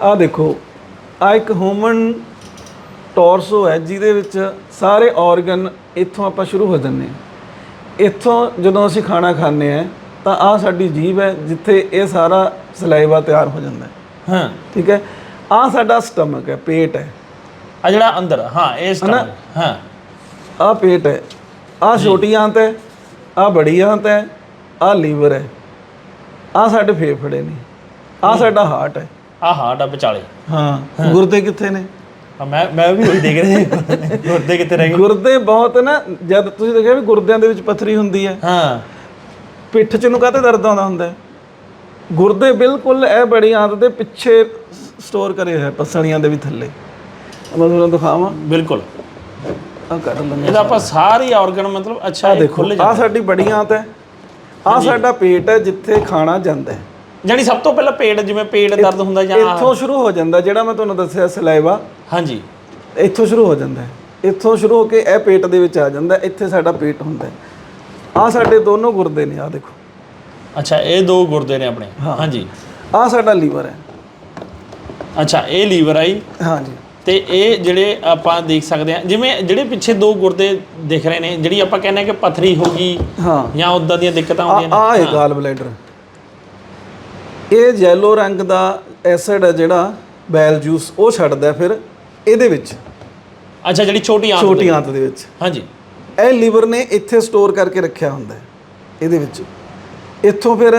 [SPEAKER 1] ਆ ਦੇਖੋ ਆ ਇੱਕ ਹਿਊਮਨ ਟੋਰਸੋ ਹੈ ਜਿਹਦੇ ਵਿੱਚ ਸਾਰੇ ਆਰਗਨ ਇੱਥੋਂ ਆਪਾਂ ਸ਼ੁਰੂ ਹੋ ਜੰਨੇ ਇੱਥੋਂ ਜਦੋਂ ਅਸੀਂ ਖਾਣਾ ਖਾਂਦੇ ਆ ਤਾਂ ਆ ਸਾਡੀ ਜੀਭ ਹੈ ਜਿੱਥੇ ਇਹ ਸਾਰਾ ਸਲਾਈਵਾ ਤਿਆਰ ਹੋ ਜਾਂਦਾ ਹੈ।
[SPEAKER 2] ਹਾਂ।
[SPEAKER 1] ਠੀਕ ਹੈ? ਆ ਸਾਡਾ ਸਟਮਕ ਹੈ ਪੇਟ ਹੈ।
[SPEAKER 2] ਆ ਜਿਹੜਾ ਅੰਦਰ ਹਾਂ ਇਹ ਸਟਮ ਹਾਂ।
[SPEAKER 1] ਆ ਪੇਟ ਹੈ ਆ ਛੋਟੀ ਆਂਤ ਹੈ ਆ ਬੜੀ ਆਂਤ ਹੈ ਆ ਲੀਵਰ ਹੈ। ਆ ਸਾਡੇ ਫੇਫੜੇ ਨੇ ਆ ਸਾਡਾ ਹਾਰਟ ਹੈ।
[SPEAKER 2] ਆ ਹਾਰਟ ਆ ਵਿਚਾਲੇ।
[SPEAKER 1] ਹਾਂ ਗੁਰਦੇ ਕਿੱਥੇ ਨੇ?
[SPEAKER 2] ਆ ਮੈਂ ਮੈਂ ਵੀ ਉਹੀ ਦੇਖ ਰਿਹਾ ਗੁਰਦੇ ਕਿੱਥੇ ਰਹਿ ਗਏ?
[SPEAKER 1] ਗੁਰਦੇ ਬਹੁਤ ਨਾ ਜਦ ਤੁਸੀਂ ਦੇਖਿਆ ਵੀ ਗੁਰਦਿਆਂ ਦੇ ਵਿੱਚ ਪੱਥਰੀ ਹੁੰਦੀ ਹੈ।
[SPEAKER 2] ਹਾਂ।
[SPEAKER 1] ਪਿੱਠ 'ਚ ਨੂੰ ਕਾਹਤੇ ਦਰਦ ਆਉਂਦਾ ਹੁੰਦਾ ਹੈ? ਗੁਰਦੇ ਬਿਲਕੁਲ ਇਹ ਬੜੀ ਆਂਤ ਦੇ ਪਿੱਛੇ ਸਟੋਰ ਕਰੇ ਹੋਏ ਪਸਲੀਆਂ ਦੇ ਵੀ ਥੱਲੇ। ਮੈਂ ਤੁਹਾਨੂੰ ਦਿਖਾਵਾਂ।
[SPEAKER 2] ਬਿਲਕੁਲ।
[SPEAKER 1] ਆ ਕੱਢ ਲੈਂਦੇ
[SPEAKER 2] ਇਹਦਾ ਆਪਾਂ ਸਾਰੇ। ਆਰਗਨ ਮਤਲਬ ਅੱਛਾ ਇਹ
[SPEAKER 1] ਦੇਖੋ ਆ ਸਾਡੀ ਬੜੀ ਆਂਤ ਹੈ। ਆ ਸਾਡਾ ਪੇਟ ਹੈ ਜਿੱਥੇ ਖਾਣਾ ਜਾਂਦਾ ਹੈ।
[SPEAKER 2] ਜਾਨੀ ਸਭ ਤੋਂ ਪਹਿਲਾਂ ਪੇਟ ਜਿਵੇਂ ਪੇਟ ਦਰਦ ਹੁੰਦਾ ਜਾਂ
[SPEAKER 1] ਇੱਥੋਂ ਸ਼ੁਰੂ ਹੋ ਜਾਂਦਾ ਜਿਹੜਾ ਮੈਂ ਤੁਹਾਨੂੰ ਦੱਸਿਆ ਸਲਾਈਵਾ।
[SPEAKER 2] ਹਾਂਜੀ।
[SPEAKER 1] ਇੱਥੋਂ ਸ਼ੁਰੂ ਹੋ ਜਾਂਦਾ ਹੈ। ਇੱਥੋਂ ਸ਼ੁਰੂ ਹੋ ਕੇ ਇਹ ਪੇਟ ਦੇ ਵਿੱਚ ਆ ਜਾਂਦਾ ਇੱਥੇ ਸਾਡਾ ਪੇਟ ਹੁੰਦਾ ਆ ਸਾਡੇ ਦੋਨੋਂ ਗੁਰਦੇ ਨੇ ਆ ਦੇਖੋ।
[SPEAKER 2] ਅੱਛਾ ਇਹ ਦੋ ਗੁਰਦੇ ਨੇ ਆਪਣੇ। ਹਾਂਜੀ।
[SPEAKER 1] ਆ ਸਾਡਾ ਲੀਵਰ ਹੈ।
[SPEAKER 2] ਅੱਛਾ ਇਹ ਲੀਵਰ ਆਈ।
[SPEAKER 1] ਹਾਂਜੀ।
[SPEAKER 2] ਤੇ ਇਹ ਜਿਹੜੇ ਆਪਾਂ ਦੇਖ ਸਕਦੇ ਹਾਂ ਜਿਵੇਂ ਜਿਹੜੇ ਪਿੱਛੇ ਦੋ ਗੁਰਦੇ ਦਿਖ ਰਹੇ ਨੇ ਜਿਹੜੀ ਆਪਾਂ ਕਹਿੰਦੇ ਆ ਕਿ ਪਥਰੀ ਹੋ ਗਈ
[SPEAKER 1] ਹਾਂ।
[SPEAKER 2] ਜਾਂ ਉਦਾਂ ਦੀਆਂ ਦਿੱਕਤਾਂ
[SPEAKER 1] ਆ
[SPEAKER 2] ਆਉਂਦੀਆਂ ਨੇ।
[SPEAKER 1] ਆ ਹੈ। ਗਾਲ ਬਲੈਡਰ। ਇਹ ਯੈਲੋ ਰੰਗ ਦਾ ਐਸਿਡ ਹੈ ਜਿਹੜਾ ਬੈਲ ਜੂਸ ਉਹ ਛੱਡਦਾ ਫਿਰ। ਇਹਦੇ ਵਿੱਚ।
[SPEAKER 2] ਅੱਛਾ ਜਿਹੜੀ ਛੋਟੀ ਆਂਤ
[SPEAKER 1] ਛੋਟੀ ਆਂਤ ਦੇ ਵਿੱਚ।
[SPEAKER 2] ਹਾਂਜੀ।
[SPEAKER 1] ਇਹ ਲੀਵਰ ਨੇ ਇੱਥੇ ਸਟੋਰ ਕਰਕੇ ਰੱਖਿਆ ਹੁੰਦਾ ਹੈ ਇਹਦੇ ਵਿੱਚ। ਇੱਥੋਂ ਫਿਰ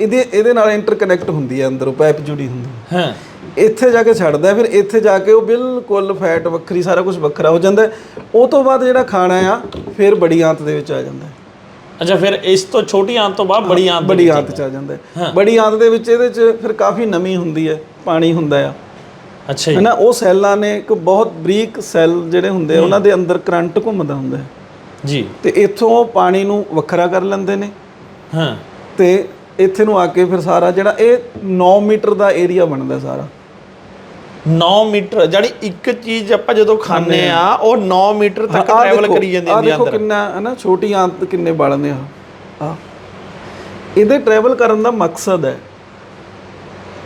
[SPEAKER 1] ਇਹਦੇ ਇਹਦੇ ਨਾਲ ਇੰਟਰਕਨੈਕਟ ਹੁੰਦੀ ਹੈ ਅੰਦਰੋਂ ਪਾਈਪ ਜੁੜੀ ਹੁੰਦੀ ਹੈ।
[SPEAKER 2] ਹਾਂ।
[SPEAKER 1] ਇੱਥੇ ਜਾ ਕੇ ਛੱਡਦਾ ਫਿਰ ਇੱਥੇ ਜਾ ਕੇ ਉਹ ਬਿਲਕੁਲ ਫੈਟ ਵੱਖਰੀ ਸਾਰਾ ਕੁਝ ਵੱਖਰਾ ਹੋ ਜਾਂਦਾ। ਉਹ ਤੋਂ ਬਾਅਦ ਜਿਹੜਾ ਖਾਣਾ ਆ ਫਿਰ ਬੜੀ ਆਂਤ ਦੇ ਵਿੱਚ ਆ ਜਾਂਦਾ।
[SPEAKER 2] ਅੱਛਾ ਫਿਰ ਇਸ ਤੋਂ ਛੋਟੀ ਆਂਤ ਤੋਂ ਬਾਅਦ ਬੜੀ ਆਂਤ
[SPEAKER 1] ਬੜੀ ਆਂਤ ਚ ਆ ਜਾਂਦਾ ਬੜੀ ਆਂਤ ਦੇ ਵਿੱਚ ਇਹਦੇ ਚ ਫਿਰ ਕਾਫੀ ਨਮੀ ਹੁੰਦੀ ਹੈ ਪਾਣੀ ਹੁੰਦਾ ਆ।
[SPEAKER 2] ਅੱਛਾ ਜੀ।
[SPEAKER 1] ਹੈਨਾ ਉਹ ਸੈੱਲਾਂ ਨੇ ਇੱਕ ਬਹੁਤ ਬਰੀਕ ਸੈੱਲ ਜਿਹੜੇ ਹੁੰਦੇ ਆ ਉਹਨਾਂ ਦੇ ਅੰਦਰ ਕਰੰਟ ਘੁੰਮਦਾ ਹੁੰਦਾ ਹੈ।
[SPEAKER 2] ਜੀ।
[SPEAKER 1] ਤੇ ਇੱਥੋਂ ਉਹ ਪਾਣੀ ਨੂੰ ਵੱਖਰਾ ਕਰ ਲੈਂਦੇ ਨੇ।
[SPEAKER 2] ਹਾਂ।
[SPEAKER 1] ਤੇ ਇੱਥੇ ਨੂੰ ਆ ਕੇ ਫਿਰ ਸਾਰਾ ਜਿਹੜਾ ਇਹ 9 ਮੀਟਰ ਦਾ ਏਰੀਆ ਬਣਦਾ ਸਾਰਾ।
[SPEAKER 2] 9 ਮੀਟਰ ਜਿਹੜੀ ਇੱਕ ਚੀਜ਼ ਆਪਾਂ ਜਦੋਂ ਖਾਂਦੇ ਆ ਉਹ 9 ਮੀਟਰ ਤੱਕ
[SPEAKER 1] ਆਹ
[SPEAKER 2] ਟਰੈਵਲ
[SPEAKER 1] ਦੇਖੋ,
[SPEAKER 2] ਕਰੀ ਜਾਂਦੀ
[SPEAKER 1] ਆਹ
[SPEAKER 2] ਹੁੰਦੀ ਆ
[SPEAKER 1] ਦੇਖੋ
[SPEAKER 2] ਅੰਦਰ।
[SPEAKER 1] ਕਿੰਨਾ ਹੈ ਨਾ ਛੋਟੀ ਆਂਤ ਕਿੰਨੇ ਬਣਦੇ ਆ। ਆ ਇਹਦੇ ਟਰੈਵਲ ਕਰਨ ਦਾ ਮਕਸਦ ਹੈ।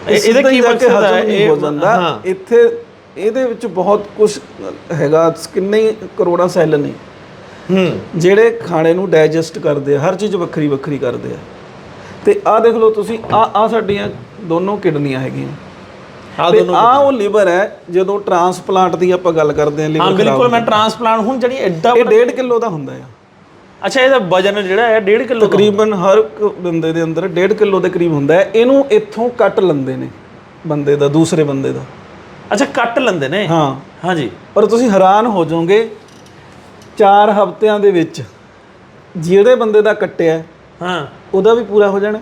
[SPEAKER 2] ਇਹਦਾ
[SPEAKER 1] ਹੀ
[SPEAKER 2] ਕੀ ਮਕਸਦ ਹੈ? ਇਹ-
[SPEAKER 1] ਹੋ ਜਾਂਦਾ
[SPEAKER 2] ਹਾਂ।
[SPEAKER 1] ਇੱਥੇ ਇਹਦੇ ਵਿੱਚ ਬਹੁਤ ਕੁਝ ਹੈਗਾ ਕਿੰਨੇ ਹੀ ਕਰੋੜਾਂ ਸੈੱਲ ਨੇ।
[SPEAKER 2] ਹੂੰ।
[SPEAKER 1] ਜਿਹੜੇ ਖਾਣੇ ਨੂੰ ਡਾਈਜੈਸਟ ਕਰਦੇ ਆ ਹਰ ਚੀਜ਼ ਵੱਖਰੀ ਵੱਖਰੀ ਕਰਦੇ ਆ। ਤੇ ਆਹ ਦੇਖ ਲਓ ਤੁਸੀਂ ਆ ਆ ਸਾਡੀਆਂ ਦੋਨੋਂ ਕਿਡਨੀਆਂ ਹੈਗੀਆਂ।
[SPEAKER 2] ਆ ਦੋਨੋਂ
[SPEAKER 1] ਆ ਉਹ ਲਿਵਰ ਹੈ ਜਦੋਂ ਟਰਾਂਸਪਲਾਂਟ ਦੀ ਆਪਾਂ ਗੱਲ ਕਰਦੇ ਹਾਂ
[SPEAKER 2] ਹਾਂ
[SPEAKER 1] ਲਿਵਰ
[SPEAKER 2] ਬਿਲਕੁਲ ਮੈਂ ਟ੍ਰਾਂਸਪਲਾਂਟ ਹੁਣ ਜਿਹੜੀ ਐਡਾ
[SPEAKER 1] ਇਹ 1.5 ਕਿਲੋ ਦਾ ਹੁੰਦਾ ਆ।
[SPEAKER 2] ਅੱਛਾ ਇਹਦਾ ਵਜਨ ਜਿਹੜਾ ਹੈ 1.5 ਕਿਲੋ
[SPEAKER 1] ਤਕਰੀਬਨ ਹਰ ਇੱਕ ਬੰਦੇ ਦੇ ਅੰਦਰ 1.5 ਕਿਲੋ ਦੇ ਕਰੀਬ ਹੁੰਦਾ ਹੈ। ਇਹਨੂੰ ਇੱਥੋਂ ਕੱਟ ਲੈਂਦੇ ਨੇ ਬੰਦੇ ਦਾ ਦੂਸਰੇ ਬੰਦੇ ਦਾ।
[SPEAKER 2] ਅੱਛਾ ਕੱਟ ਲੈਂਦੇ ਨੇ?
[SPEAKER 1] ਹਾਂ।
[SPEAKER 2] ਹਾਂਜੀ।
[SPEAKER 1] ਪਰ ਤੁਸੀਂ ਹੈਰਾਨ ਹੋ ਜਾਓਗੇ 4 ਹਫ਼ਤਿਆਂ ਦੇ ਵਿੱਚ ਜਿਹੜੇ ਬੰਦੇ ਦਾ ਕੱਟਿਆ ਹੈ, ਉਹਦਾ ਵੀ ਪੂਰਾ ਹੋ ਜਾਣਾ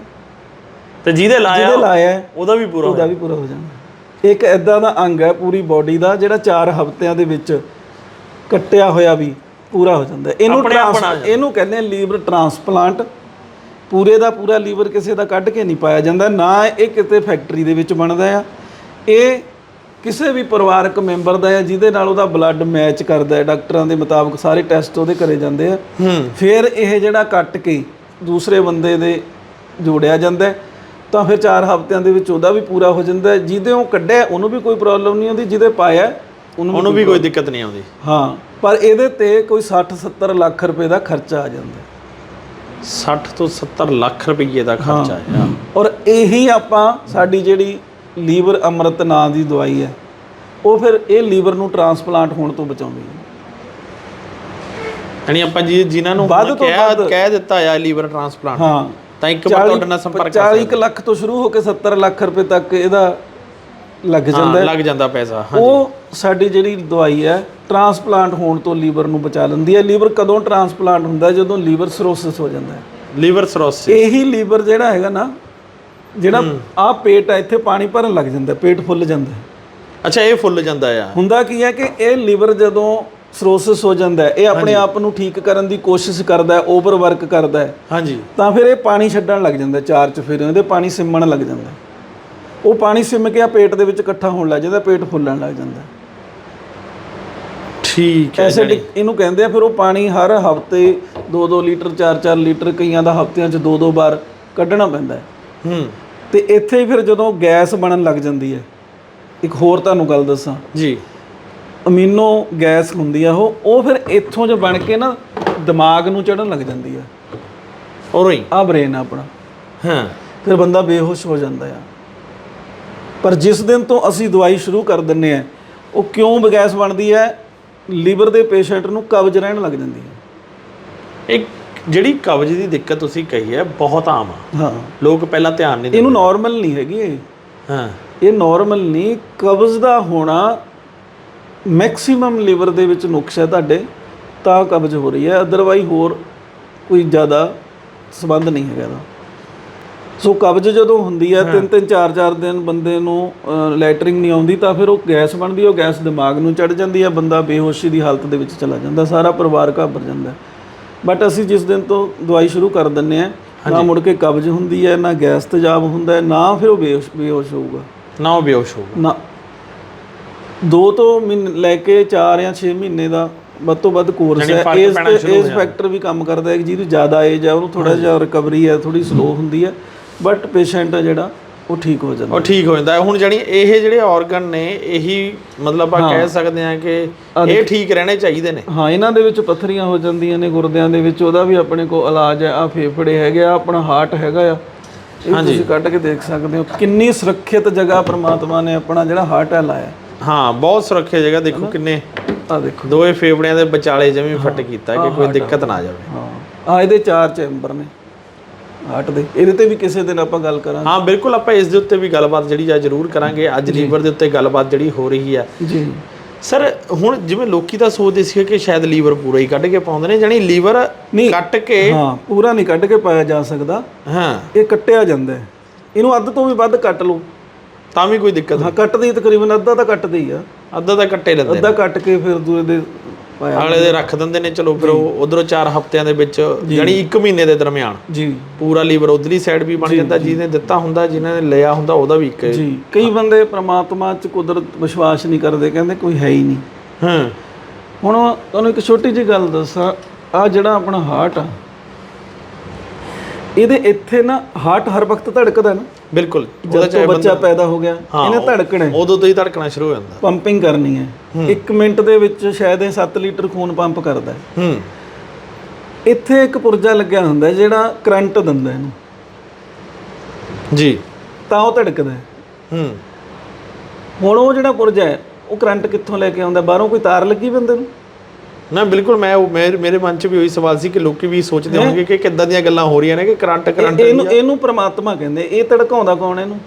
[SPEAKER 2] ਤੇ ਜਿਹਦੇ ਲਾਇਆ
[SPEAKER 1] ਜਿਹਦੇ ਲਾਇਆ
[SPEAKER 2] ਉਹਦਾ ਵੀ ਪੂਰਾ
[SPEAKER 1] ਉਹਦਾ ਵੀ ਪੂਰਾ ਹੋ ਜਾਣਾ ਇੱਕ ਐਦਾਂ ਦਾ ਅੰਗ ਹੈ ਪੂਰੀ ਬਾਡੀ ਦਾ ਜਿਹੜਾ 4 ਹਫ਼ਤਿਆਂ ਦੇ ਵਿੱਚ ਕੱਟਿਆ ਹੋਇਆ ਵੀ। ਪੂਰਾ ਹੋ ਜਾਂਦਾ ਹੈ। ਇਹਨੂੰ
[SPEAKER 2] ਆਪਣੇ ਆਪ
[SPEAKER 1] ਟਰਾਂਸ- ਇਹਨੂੰ ਕਹਿੰਦੇ ਆ ਲੀਵਰ ਟ੍ਰਾਂਸਪਲਾਂਟ। ਪੂਰੇ ਦਾ ਪੂਰਾ ਲੀਵਰ ਕਿਸੇ ਦਾ ਕੱਢ ਕੇ ਨਹੀਂ ਪਾਇਆ ਜਾਂਦਾ ਨਾ ਇਹ ਕਿਤੇ ਫੈਕਟਰੀ ਦੇ ਵਿੱਚ ਬਣਦਾ ਆ। ਇਹ ਕਿਸੇ ਵੀ ਪਰਿਵਾਰਕ ਮੈਂਬਰ ਦਾ ਹੈ ਜਿਹਦੇ ਨਾਲ ਉਹਦਾ ਬਲੱਡ ਮੈਚ ਕਰਦਾ ਹੈ। ਡਾਕਟਰਾਂ ਦੇ ਮੁਤਾਬਕ ਸਾਰੇ ਟੈਸਟ ਉਹਦੇ ਕਰੇ ਜਾਂਦੇ ਆ। ਫਿਰ ਇਹ ਜਿਹੜਾ ਕੱਟ ਕੇ ਦੂਸਰੇ ਬੰਦੇ ਦੇ ਜੋੜਿਆ ਜਾਂਦਾ ਹੈ, ਤਾਂ ਫਿਰ 4 ਹਫ਼ਤਿਆਂ ਦੇ ਵਿੱਚ ਉਹਦਾ ਵੀ ਪੂਰਾ ਹੋ ਜਾਂਦਾ ਹੈ। ਜਿਹਦੇ ਉਹ ਕੱਢਿਆ ਉਹਨੂੰ ਵੀ ਕੋਈ ਪ੍ਰੋਬਲਮ ਨਹੀਂ ਆਉਂਦੀ। ਜਿਹਦੇ ਪਾਇਆ ਉਹਨੂੰ
[SPEAKER 2] ਵੀ ਕੋਈ ਦਿੱਕਤ ਨਹੀਂ ਆਉਂਦੀ।
[SPEAKER 1] ਹਾਂ ਪਰ ਇਹਦੇ ਤੇ ਕੋਈ 60 70 ਲੱਖ ਰੁਪਏ ਦਾ ਖਰਚਾ ਆ ਜਾਂਦਾ। ਹੈ
[SPEAKER 2] 60 ਤੋਂ 70 ਲੱਖ ਰੁਪਏ ਦਾ ਖਰਚਾ ਆ
[SPEAKER 1] ਔਰ ਇਹੀ ਆਪਾਂ ਸਾਡੀ ਜਿਹੜੀ ਲੀਵਰ ਅੰਮ੍ਰਿਤ ਨਾਂ ਦੀ ਦਵਾਈ ਹੈ ਉਹ ਫਿਰ ਇਹ ਲੀਵਰ ਨੂੰ ਟਰਾਂਸਪਲਾਂਟ ਹੋਣ ਤੋਂ ਬਚਾਉਂਦੀ ਹੈ।
[SPEAKER 2] ਯਾਨੀ ਆਪਾਂ ਜੀ ਜਿਨ੍ਹਾਂ ਨੂੰ ਕਹਿ ਕਹਿ ਦਿੱਤਾ ਆ ਲੀਵਰ ਟ੍ਰਾਂਸਪਲਾਂਟ
[SPEAKER 1] ਹਾਂ।
[SPEAKER 2] ਤਾਂ ਇੱਕ ਵਾਰ ਤੁਹਾਡੇ ਨਾਲ ਸੰਪਰਕ ਕਰ
[SPEAKER 1] 40 ਕੁ ਲੱਖ ਤੋਂ ਸ਼ੁਰੂ ਹੋ ਕੇ 70 ਲੱਖ ਰੁਪਏ ਤੱਕ ਇਹਦਾ ਲੱਗ ਜਾਂਦਾ
[SPEAKER 2] ਹਾਂ। ਲੱਗ ਜਾਂਦਾ ਪੈਸਾ
[SPEAKER 1] ਉਹ ਸਾਡੀ ਜਿਹੜੀ ਦਵਾਈ ਹੈ ਟਰਾਂਸਪਲਾਂਟ ਹੋਣ ਤੋਂ ਲੀਵਰ ਨੂੰ ਬਚਾ ਲੈਂਦੀ ਹੈ। ਲੀਵਰ ਕਦੋਂ ਟਰਾਂਸਪਲਾਂਟ ਹੁੰਦਾ ਹੈ? ਜਦੋਂ ਲੀਵਰ ਸਰੋਸਿਸ ਹੋ ਜਾਂਦਾ ਹੈ।
[SPEAKER 2] ਲੀਵਰ ਸਰੋਸਿਸ
[SPEAKER 1] ਇਹੀ ਲੀਵਰ ਜਿਹੜਾ ਹੈਗਾ ਨਾ ਜਿਹੜਾ ਆ ਪੇਟ ਹੈ ਇੱਥੇ ਪਾਣੀ ਭਰਨ ਲੱਗ ਜਾਂਦਾ ਹੈ, ਪੇਟ ਫੁੱਲ ਜਾਂਦਾ ਹੈ।
[SPEAKER 2] ਅੱਛਾ ਇਹ ਫੁੱਲ ਜਾਂਦਾ ਆ।
[SPEAKER 1] ਹੁੰਦਾ ਕੀ ਹੈ ਕਿ ਇਹ ਲੀਵਰ ਜਦੋਂ ਸਰੋਸਿਸ ਹੋ ਜਾਂਦਾ ਹੈ ਇਹ ਆਪਣੇ ਆਪ ਨੂੰ ਠੀਕ ਕਰਨ ਦੀ ਕੋਸ਼ਿਸ਼ ਕਰਦਾ ਹੈ ਓਵਰ ਵਰਕ ਕਰਦਾ ਹੈ
[SPEAKER 2] ਹਾਂਜੀ।
[SPEAKER 1] ਤਾਂ ਫਿਰ ਇਹ ਪਾਣੀ ਛੱਡਣ ਲੱਗ ਜਾਂਦਾ ਹੈ, ਚਾਰ ਚਫੇਰੇ ਇਹਦੇ ਪਾਣੀ ਸਿੰਮਣ ਲੱਗ ਜਾਂਦਾ ਹੈ। ਉਹ ਪਾਣੀ ਸਿੰਮ ਕੇ ਆ ਪੇਟ ਦੇ ਵਿੱਚ ਇਕੱਠਾ ਹੋਣ ਲੱਗ ਜਾਂਦਾ ਪੇਟ ਫੁੱਲਣ ਲੱਗ ਜਾਂਦਾ।
[SPEAKER 2] ਠੀਕ ਹੈ
[SPEAKER 1] ਐਸਿਡ ਇਹਨੂੰ ਕਹਿੰਦੇ ਆ ਫਿਰ ਉਹ ਪਾਣੀ ਹਰ ਹਫ਼ਤੇ 2-2 ਲੀਟਰ 4-4 ਲੀਟਰ ਕਈਆਂ ਦਾ ਹਫਤਿਆਂ 'ਚ 2-2 ਵਾਰ ਕੱਢਣਾ ਪੈਂਦਾ ਹੈ। ਤੇ ਇੱਥੇ ਫਿਰ ਜਦੋਂ ਗੈਸ ਬਣਨ ਲੱਗ ਜਾਂਦੀ ਹੈ ਇੱਕ ਹੋਰ ਤੁਹਾਨੂੰ ਗੱਲ ਦੱਸਾਂ।
[SPEAKER 2] ਜੀ।
[SPEAKER 1] ਅਮੀਨੋ ਗੈਸ ਹੁੰਦੀ ਆ ਉਹ ਉਹ ਫਿਰ ਇੱਥੋਂ ਜੋ ਬਣ ਕੇ ਨਾ ਦਿਮਾਗ ਨੂੰ ਚੜਨ ਲੱਗ ਜਾਂਦੀ ਆ।
[SPEAKER 2] ਔਰ ਹੀ
[SPEAKER 1] ਆ ਬ੍ਰੇਨ ਆਪਣਾ।
[SPEAKER 2] ਹਾਂ।
[SPEAKER 1] ਫਿਰ ਬੰਦਾ ਬੇਹੋਸ਼ ਹੋ ਜਾਂਦਾ ਆ। ਪਰ ਜਿਸ ਦਿਨ ਤੋਂ ਅਸੀਂ ਦਵਾਈ ਸ਼ੁਰੂ ਕਰ ਦਿੰਨੇ ਆ ਉਹ ਕਿਉਂ ਗੈਸ ਬਣਦੀ ਹੈ? ਲੀਵਰ ਦੇ ਪੇਸ਼ੈਂਟ ਨੂੰ ਕਬਜ਼ ਰਹਿਣ ਲੱਗ ਜਾਂਦੀ ਹੈ।
[SPEAKER 2] ਇੱਕ ਜਿਹੜੀ ਕਬਜ਼ ਦੀ ਦਿੱਕਤ ਤੁਸੀਂ ਕਹੀ ਹੈ ਬਹੁਤ ਆਮ ਆ।
[SPEAKER 1] ਹਾਂ।
[SPEAKER 2] ਲੋਕ ਪਹਿਲਾਂ ਧਿਆਨ ਨਹੀਂ
[SPEAKER 1] ਇਹਨੂੰ ਨਾਰਮਲ ਨਹੀਂ ਹੈਗੀ ਇਹ।
[SPEAKER 2] ਦਿੰਦੇ ਹਾਂ।
[SPEAKER 1] ਇਹ ਨਾਰਮਲ ਨਹੀਂ ਕਬਜ਼ ਦਾ ਹੋਣਾ ਮੈਕਸਿਮਮ ਲੀਵਰ ਦੇ ਵਿੱਚ ਨੁਕਸ ਹੈ ਤੁਹਾਡੇ ਤਾਂ ਕਬਜ਼ ਹੋ ਰਹੀ ਹੈ। ਅਦਰਵਾਈ ਹੋਰ ਕੋਈ ਜ਼ਿਆਦਾ ਸਬੰਧ ਨਹੀਂ ਹੈਗਾ ਇਹਦਾ। ਸੋ ਕਬਜ਼ ਜਦੋਂ ਹੁੰਦੀ ਹੈ। ਤਿੰਨ ਤਿੰਨ ਚਾਰ ਚਾਰ ਦਿਨ ਬੰਦੇ ਨੂੰ ਲੈਟਰਿੰਗ ਨਹੀਂ ਆਉਂਦੀ ਤਾਂ ਫਿਰ ਉਹ ਗੈਸ ਬਣਦੀ ਉਹ ਗੈਸ ਦਿਮਾਗ ਨੂੰ ਚੜ ਜਾਂਦੀ ਹੈ ਬੰਦਾ ਬੇਹੋਸ਼ੀ ਦੀ ਹਾਲਤ ਦੇ ਵਿੱਚ ਚਲਾ ਜਾਂਦਾ ਸਾਰਾ ਪਰਿਵਾਰ ਘਾਬਰ ਜਾਂਦਾ। ਬਟ ਅਸੀਂ ਜਿਸ ਦਿਨ ਤੋਂ ਦਵਾਈ ਸ਼ੁਰੂ ਕਰ ਦਿੰਨੇ ਆ ਨਾ ਮੁੜ ਕੇ ਕਬਜ਼ ਹੁੰਦੀ ਹੈ ਨਾ ਗੈਸ ਤੇਜ਼ਾਬ ਹੁੰਦਾ ਹੈ ਨਾ ਫਿਰ ਉਹ ਬੇਹੋਸ਼ ਹੋਊਗਾ।
[SPEAKER 2] ਨਾ ਉਹ ਬੇਹੋਸ਼ ਹੋਊਗਾ।
[SPEAKER 1] ਨਾ। ਦੋ ਤੋਂ ਮਹੀਨੇ ਲੈ ਕੇ 4 ਜਾਂ 6 ਮਹੀਨੇ ਦਾ ਵੱਧ ਤੋਂ ਵੱਧ ਕੋਰਸ ਹੈ
[SPEAKER 2] ਹੋ
[SPEAKER 1] ਏਜ ਫੈਕਟਰ ਵੀ ਕੰਮ ਕਰਦਾ ਹੈ ਕਿ ਜਿਹਦੀ ਜ਼ਿਆਦਾ ਏਜ ਹੈ ਉਹਨੂੰ ਥੋੜਾ ਜਿਹਾ ਰਿਕਵਰੀ ਹੈ ਥੋੜੀ ਸਲੋ ਹੁੰਦੀ ਹੈ ਬਟ ਪੇਸ਼ੈਂਟ ਹੈ ਜਿਹੜਾ ਉਹ ਠੀਕ ਹੋ ਜਾਂਦਾ
[SPEAKER 2] ਉਹ ਠੀਕ ਹੋ ਜਾਂਦਾ ਹੈ। ਹੁਣ ਜਾਨੀ ਇਹ ਜਿਹੜੇ ਆਰਗਨ ਨੇ ਇਹੀ ਮਤਲਬ ਆਪਾਂ ਕਹਿ ਸਕਦੇ ਹਾਂ ਕਿ ਇਹ ਠੀਕ ਰਹਿਣੇ ਚਾਹੀਦੇ ਨੇ।
[SPEAKER 1] ਹਾਂ ਇਹਨਾਂ ਦੇ ਵਿੱਚ ਪੱਥਰੀਆਂ ਹੋ ਜਾਂਦੀਆਂ ਨੇ ਗੁਰਦਿਆਂ ਦੇ ਵਿੱਚ ਉਹਦਾ ਵੀ ਆਪਣੇ ਕੋਲ ਇਲਾਜ ਹੈ। ਆ ਫੇਫੜੇ ਹੈਗੇ ਆ ਆਪਣਾ ਹਾਰਟ ਹੈਗਾ ਆ। ਇਹ ਤੁਸੀਂ ਕੱਢ ਕੇ ਦੇਖ ਸਕਦੇ ਹੋ ਕਿੰਨੀ ਸੁਰੱਖਿਅਤ ਜਗ੍ਹਾ ਪ੍ਰਮਾਤਮਾ ਨੇ ਆਪਣਾ ਜਿਹੜਾ ਹਾਰਟ ਹੈ ਲਾਇਆ।
[SPEAKER 2] ਹਾਂ ਬਹੁਤ ਸੁਰੱਖਿਆ ਜਗ੍ਹਾ ਦੇਖੋ ਕਿੰਨੇ
[SPEAKER 1] ਆ ਦੇਖੋ।
[SPEAKER 2] ਦੋਏ ਫੇਫੜਿਆਂ ਦੇ ਵਿਚਾਲੇ ਜਮੀ ਫਿੱਟ ਕੀਤਾ ਕਿ ਕੋਈ ਦਿੱਕਤ ਨਾ ਜਾਵੇ।
[SPEAKER 1] ਹਾਂ। ਆ ਇਹਦੇ ਚਾਰ ਚੈਂਬਰ ਨੇ। ਹਾਰਟ ਦੇ ਇਹਦੇ ਤੇ ਵੀ ਕਿਸੇ ਦਿਨ ਆਪਾਂ ਗੱਲ ਕਰਾਂਗੇ।
[SPEAKER 2] ਹਾਂ ਬਿਲਕੁਲ ਆਪਾਂ ਇਸ ਦੇ ਉੱਤੇ ਵੀ ਗੱਲਬਾਤ ਜਿਹੜੀ ਆ ਜ਼ਰੂਰ ਕਰਾਂਗੇ। ਅੱਜ ਲੀਵਰ ਦੇ ਉੱਤੇ ਗੱਲਬਾਤ ਜਿਹੜੀ ਹੋ ਰਹੀ ਹੈ
[SPEAKER 1] ਜੀ।
[SPEAKER 2] ਸਰ ਹੁਣ ਜਿਵੇਂ ਲੋਕੀ ਤਾਂ ਸੋਚਦੇ ਸੀ ਕਿ ਸ਼ਾਇਦ ਲੀਵਰ ਪੂਰਾ ਹੀ ਕੱਢ ਕੇ ਪਾਉਂਦੇ ਨੇ ਜਾਨੀ ਲੀਵਰ
[SPEAKER 1] ਨਹੀਂ।
[SPEAKER 2] ਕੱਟ ਕੇ
[SPEAKER 1] ਹਾਂ ਪੂਰਾ ਨਹੀਂ ਕੱਢ ਕੇ ਪਾਇਆ ਜਾ ਸਕਦਾ।
[SPEAKER 2] ਹਾਂ।
[SPEAKER 1] ਇਹ ਕੱਟਿਆ ਜਾਂਦਾ ਹੈ। ਇਹਨੂੰ ਅੱਧ ਤੋਂ ਵੀ ਵੱਧ ਕੱਟ ਲਓ।
[SPEAKER 2] ਤਾਂ ਵੀ ਕੋਈ ਦਿੱਕਤ
[SPEAKER 1] ਹਾਂ ਕੱਟਦੀ ਤਕਰੀਬਨ ਅੱਧਾ ਤਾਂ ਕੱਟਦੇ ਹੀ ਆ।
[SPEAKER 2] ਅੱਧਾ ਤਾਂ ਕੱਟੇ ਲੈਂਦੇ
[SPEAKER 1] ਅੱਧਾ ਕੱਟ ਕੇ ਫਿਰ ਦੂਏ ਦੇ
[SPEAKER 2] ਅਗਲੇ ਦੇ ਰੱਖ ਦਿੰਦੇ ਨੇ ਚਲੋ ਫਿਰ ਉਹ ਉਧਰੋਂ 4 ਹਫ਼ਤਿਆਂ ਦੇ ਵਿੱਚ ਜਾਨੀ 1 ਮਹੀਨੇ ਦੇ ਦਰਮਿਆਨ।
[SPEAKER 1] ਜੀ।
[SPEAKER 2] ਪੂਰਾ ਲੀਵਰ ਉਧਰਲੀ ਸਾਈਡ ਵੀ ਬਣ ਜਾਂਦਾ ਜਿਹਨੇ ਦਿੱਤਾ ਹੁੰਦਾ ਜਿਹਨੇ ਨੇ ਲਿਆ ਹੁੰਦਾ ਉਹਦਾ ਵੀ ਇੱਕ
[SPEAKER 1] ਜੀ। ਕਈ ਬੰਦੇ ਪ੍ਰਮਾਤਮਾ 'ਚ ਕੁਦਰਤ ਵਿਸ਼ਵਾਸ ਨਹੀਂ ਕਰਦੇ ਕਹਿੰਦੇ ਕੋਈ ਹੈ ਹੀ ਨਹੀਂ।
[SPEAKER 2] ਹਾਂ।
[SPEAKER 1] ਹੁਣ ਤੁਹਾਨੂੰ ਇੱਕ ਛੋਟੀ ਜਿਹੀ ਗੱਲ ਦੱਸਾਂ ਆ ਜਿਹੜਾ ਆਪਣਾ ਹਾਰਟ ਆ ਇਹਦੇ ਇੱਥੇ ਨਾ ਹਾਰਟ ਹਰ ਵਕਤ ਧੜਕਦਾ ਨਾ।
[SPEAKER 2] ਬਿਲਕੁਲ
[SPEAKER 1] ਜਦ ਤੋਂ ਬੱਚਾ ਪੈਦਾ ਹੋ ਗਿਆ ਇਹਨੇ ਧੜਕਣਾ
[SPEAKER 2] ਉਦੋਂ ਤੋਂ ਹੀ ਧੜਕਣਾ ਸ਼ੁਰੂ ਹੋ ਜਾਂਦਾ।
[SPEAKER 1] ਪੰਪਿੰਗ ਕਰਨੀ ਹੈ। 1 ਮਿੰਟ ਦੇ ਵਿੱਚ ਸ਼ਾਇਦ ਇਹ 7 ਲੀਟਰ ਖੂਨ ਪੰਪ ਕਰਦਾ ਹੈ।
[SPEAKER 2] ਹੂੰ।
[SPEAKER 1] ਇੱਥੇ ਇੱਕ ਪੁਰਜਾ ਲੱਗਿਆ ਹੁੰਦਾ ਜਿਹੜਾ ਕਰੰਟ ਦਿੰਦਾ ਇਹਨੂੰ।
[SPEAKER 2] ਜੀ।
[SPEAKER 1] ਤਾਂ ਉਹ ਧੜਕਦਾ ਹੈ।
[SPEAKER 2] ਹੂੰ।
[SPEAKER 1] ਹੁਣ ਉਹ ਜਿਹੜਾ ਪੁਰਜਾ ਹੈ ਉਹ ਕਰੰਟ ਕਿੱਥੋਂ ਲੈ ਕੇ ਆਉਂਦਾ ਬਾਹਰੋਂ ਕੋਈ ਤਾਰ ਲੱਗੀ ਬੰਦੇ ਨੂੰ?
[SPEAKER 2] ਨਾ ਬਿਲਕੁਲ ਮੈਂ ਉਹ ਮੇਰੇ ਮੇਰੇ ਮਨ 'ਚ ਵੀ ਉਹੀ ਸਵਾਲ ਸੀ ਕਿ ਲੋਕੀ ਵੀ ਸੋਚਦੇ ਹੋਣਗੇ ਕਿ ਕਿੱਦਾਂ ਦੀਆਂ ਗੱਲਾਂ ਹੋ ਰਹੀਆਂ ਨੇ ਕਿ ਕਰੰਟ ਕਰੰਟ
[SPEAKER 1] ਇਹਨੂੰ ਇਹਨੂੰ ਪ੍ਰਮਾਤਮਾ ਕਹਿੰਦੇ ਇਹ ਧੜਕਾਉਂਦਾ ਕੌਣ ਇਹਨੂੰ?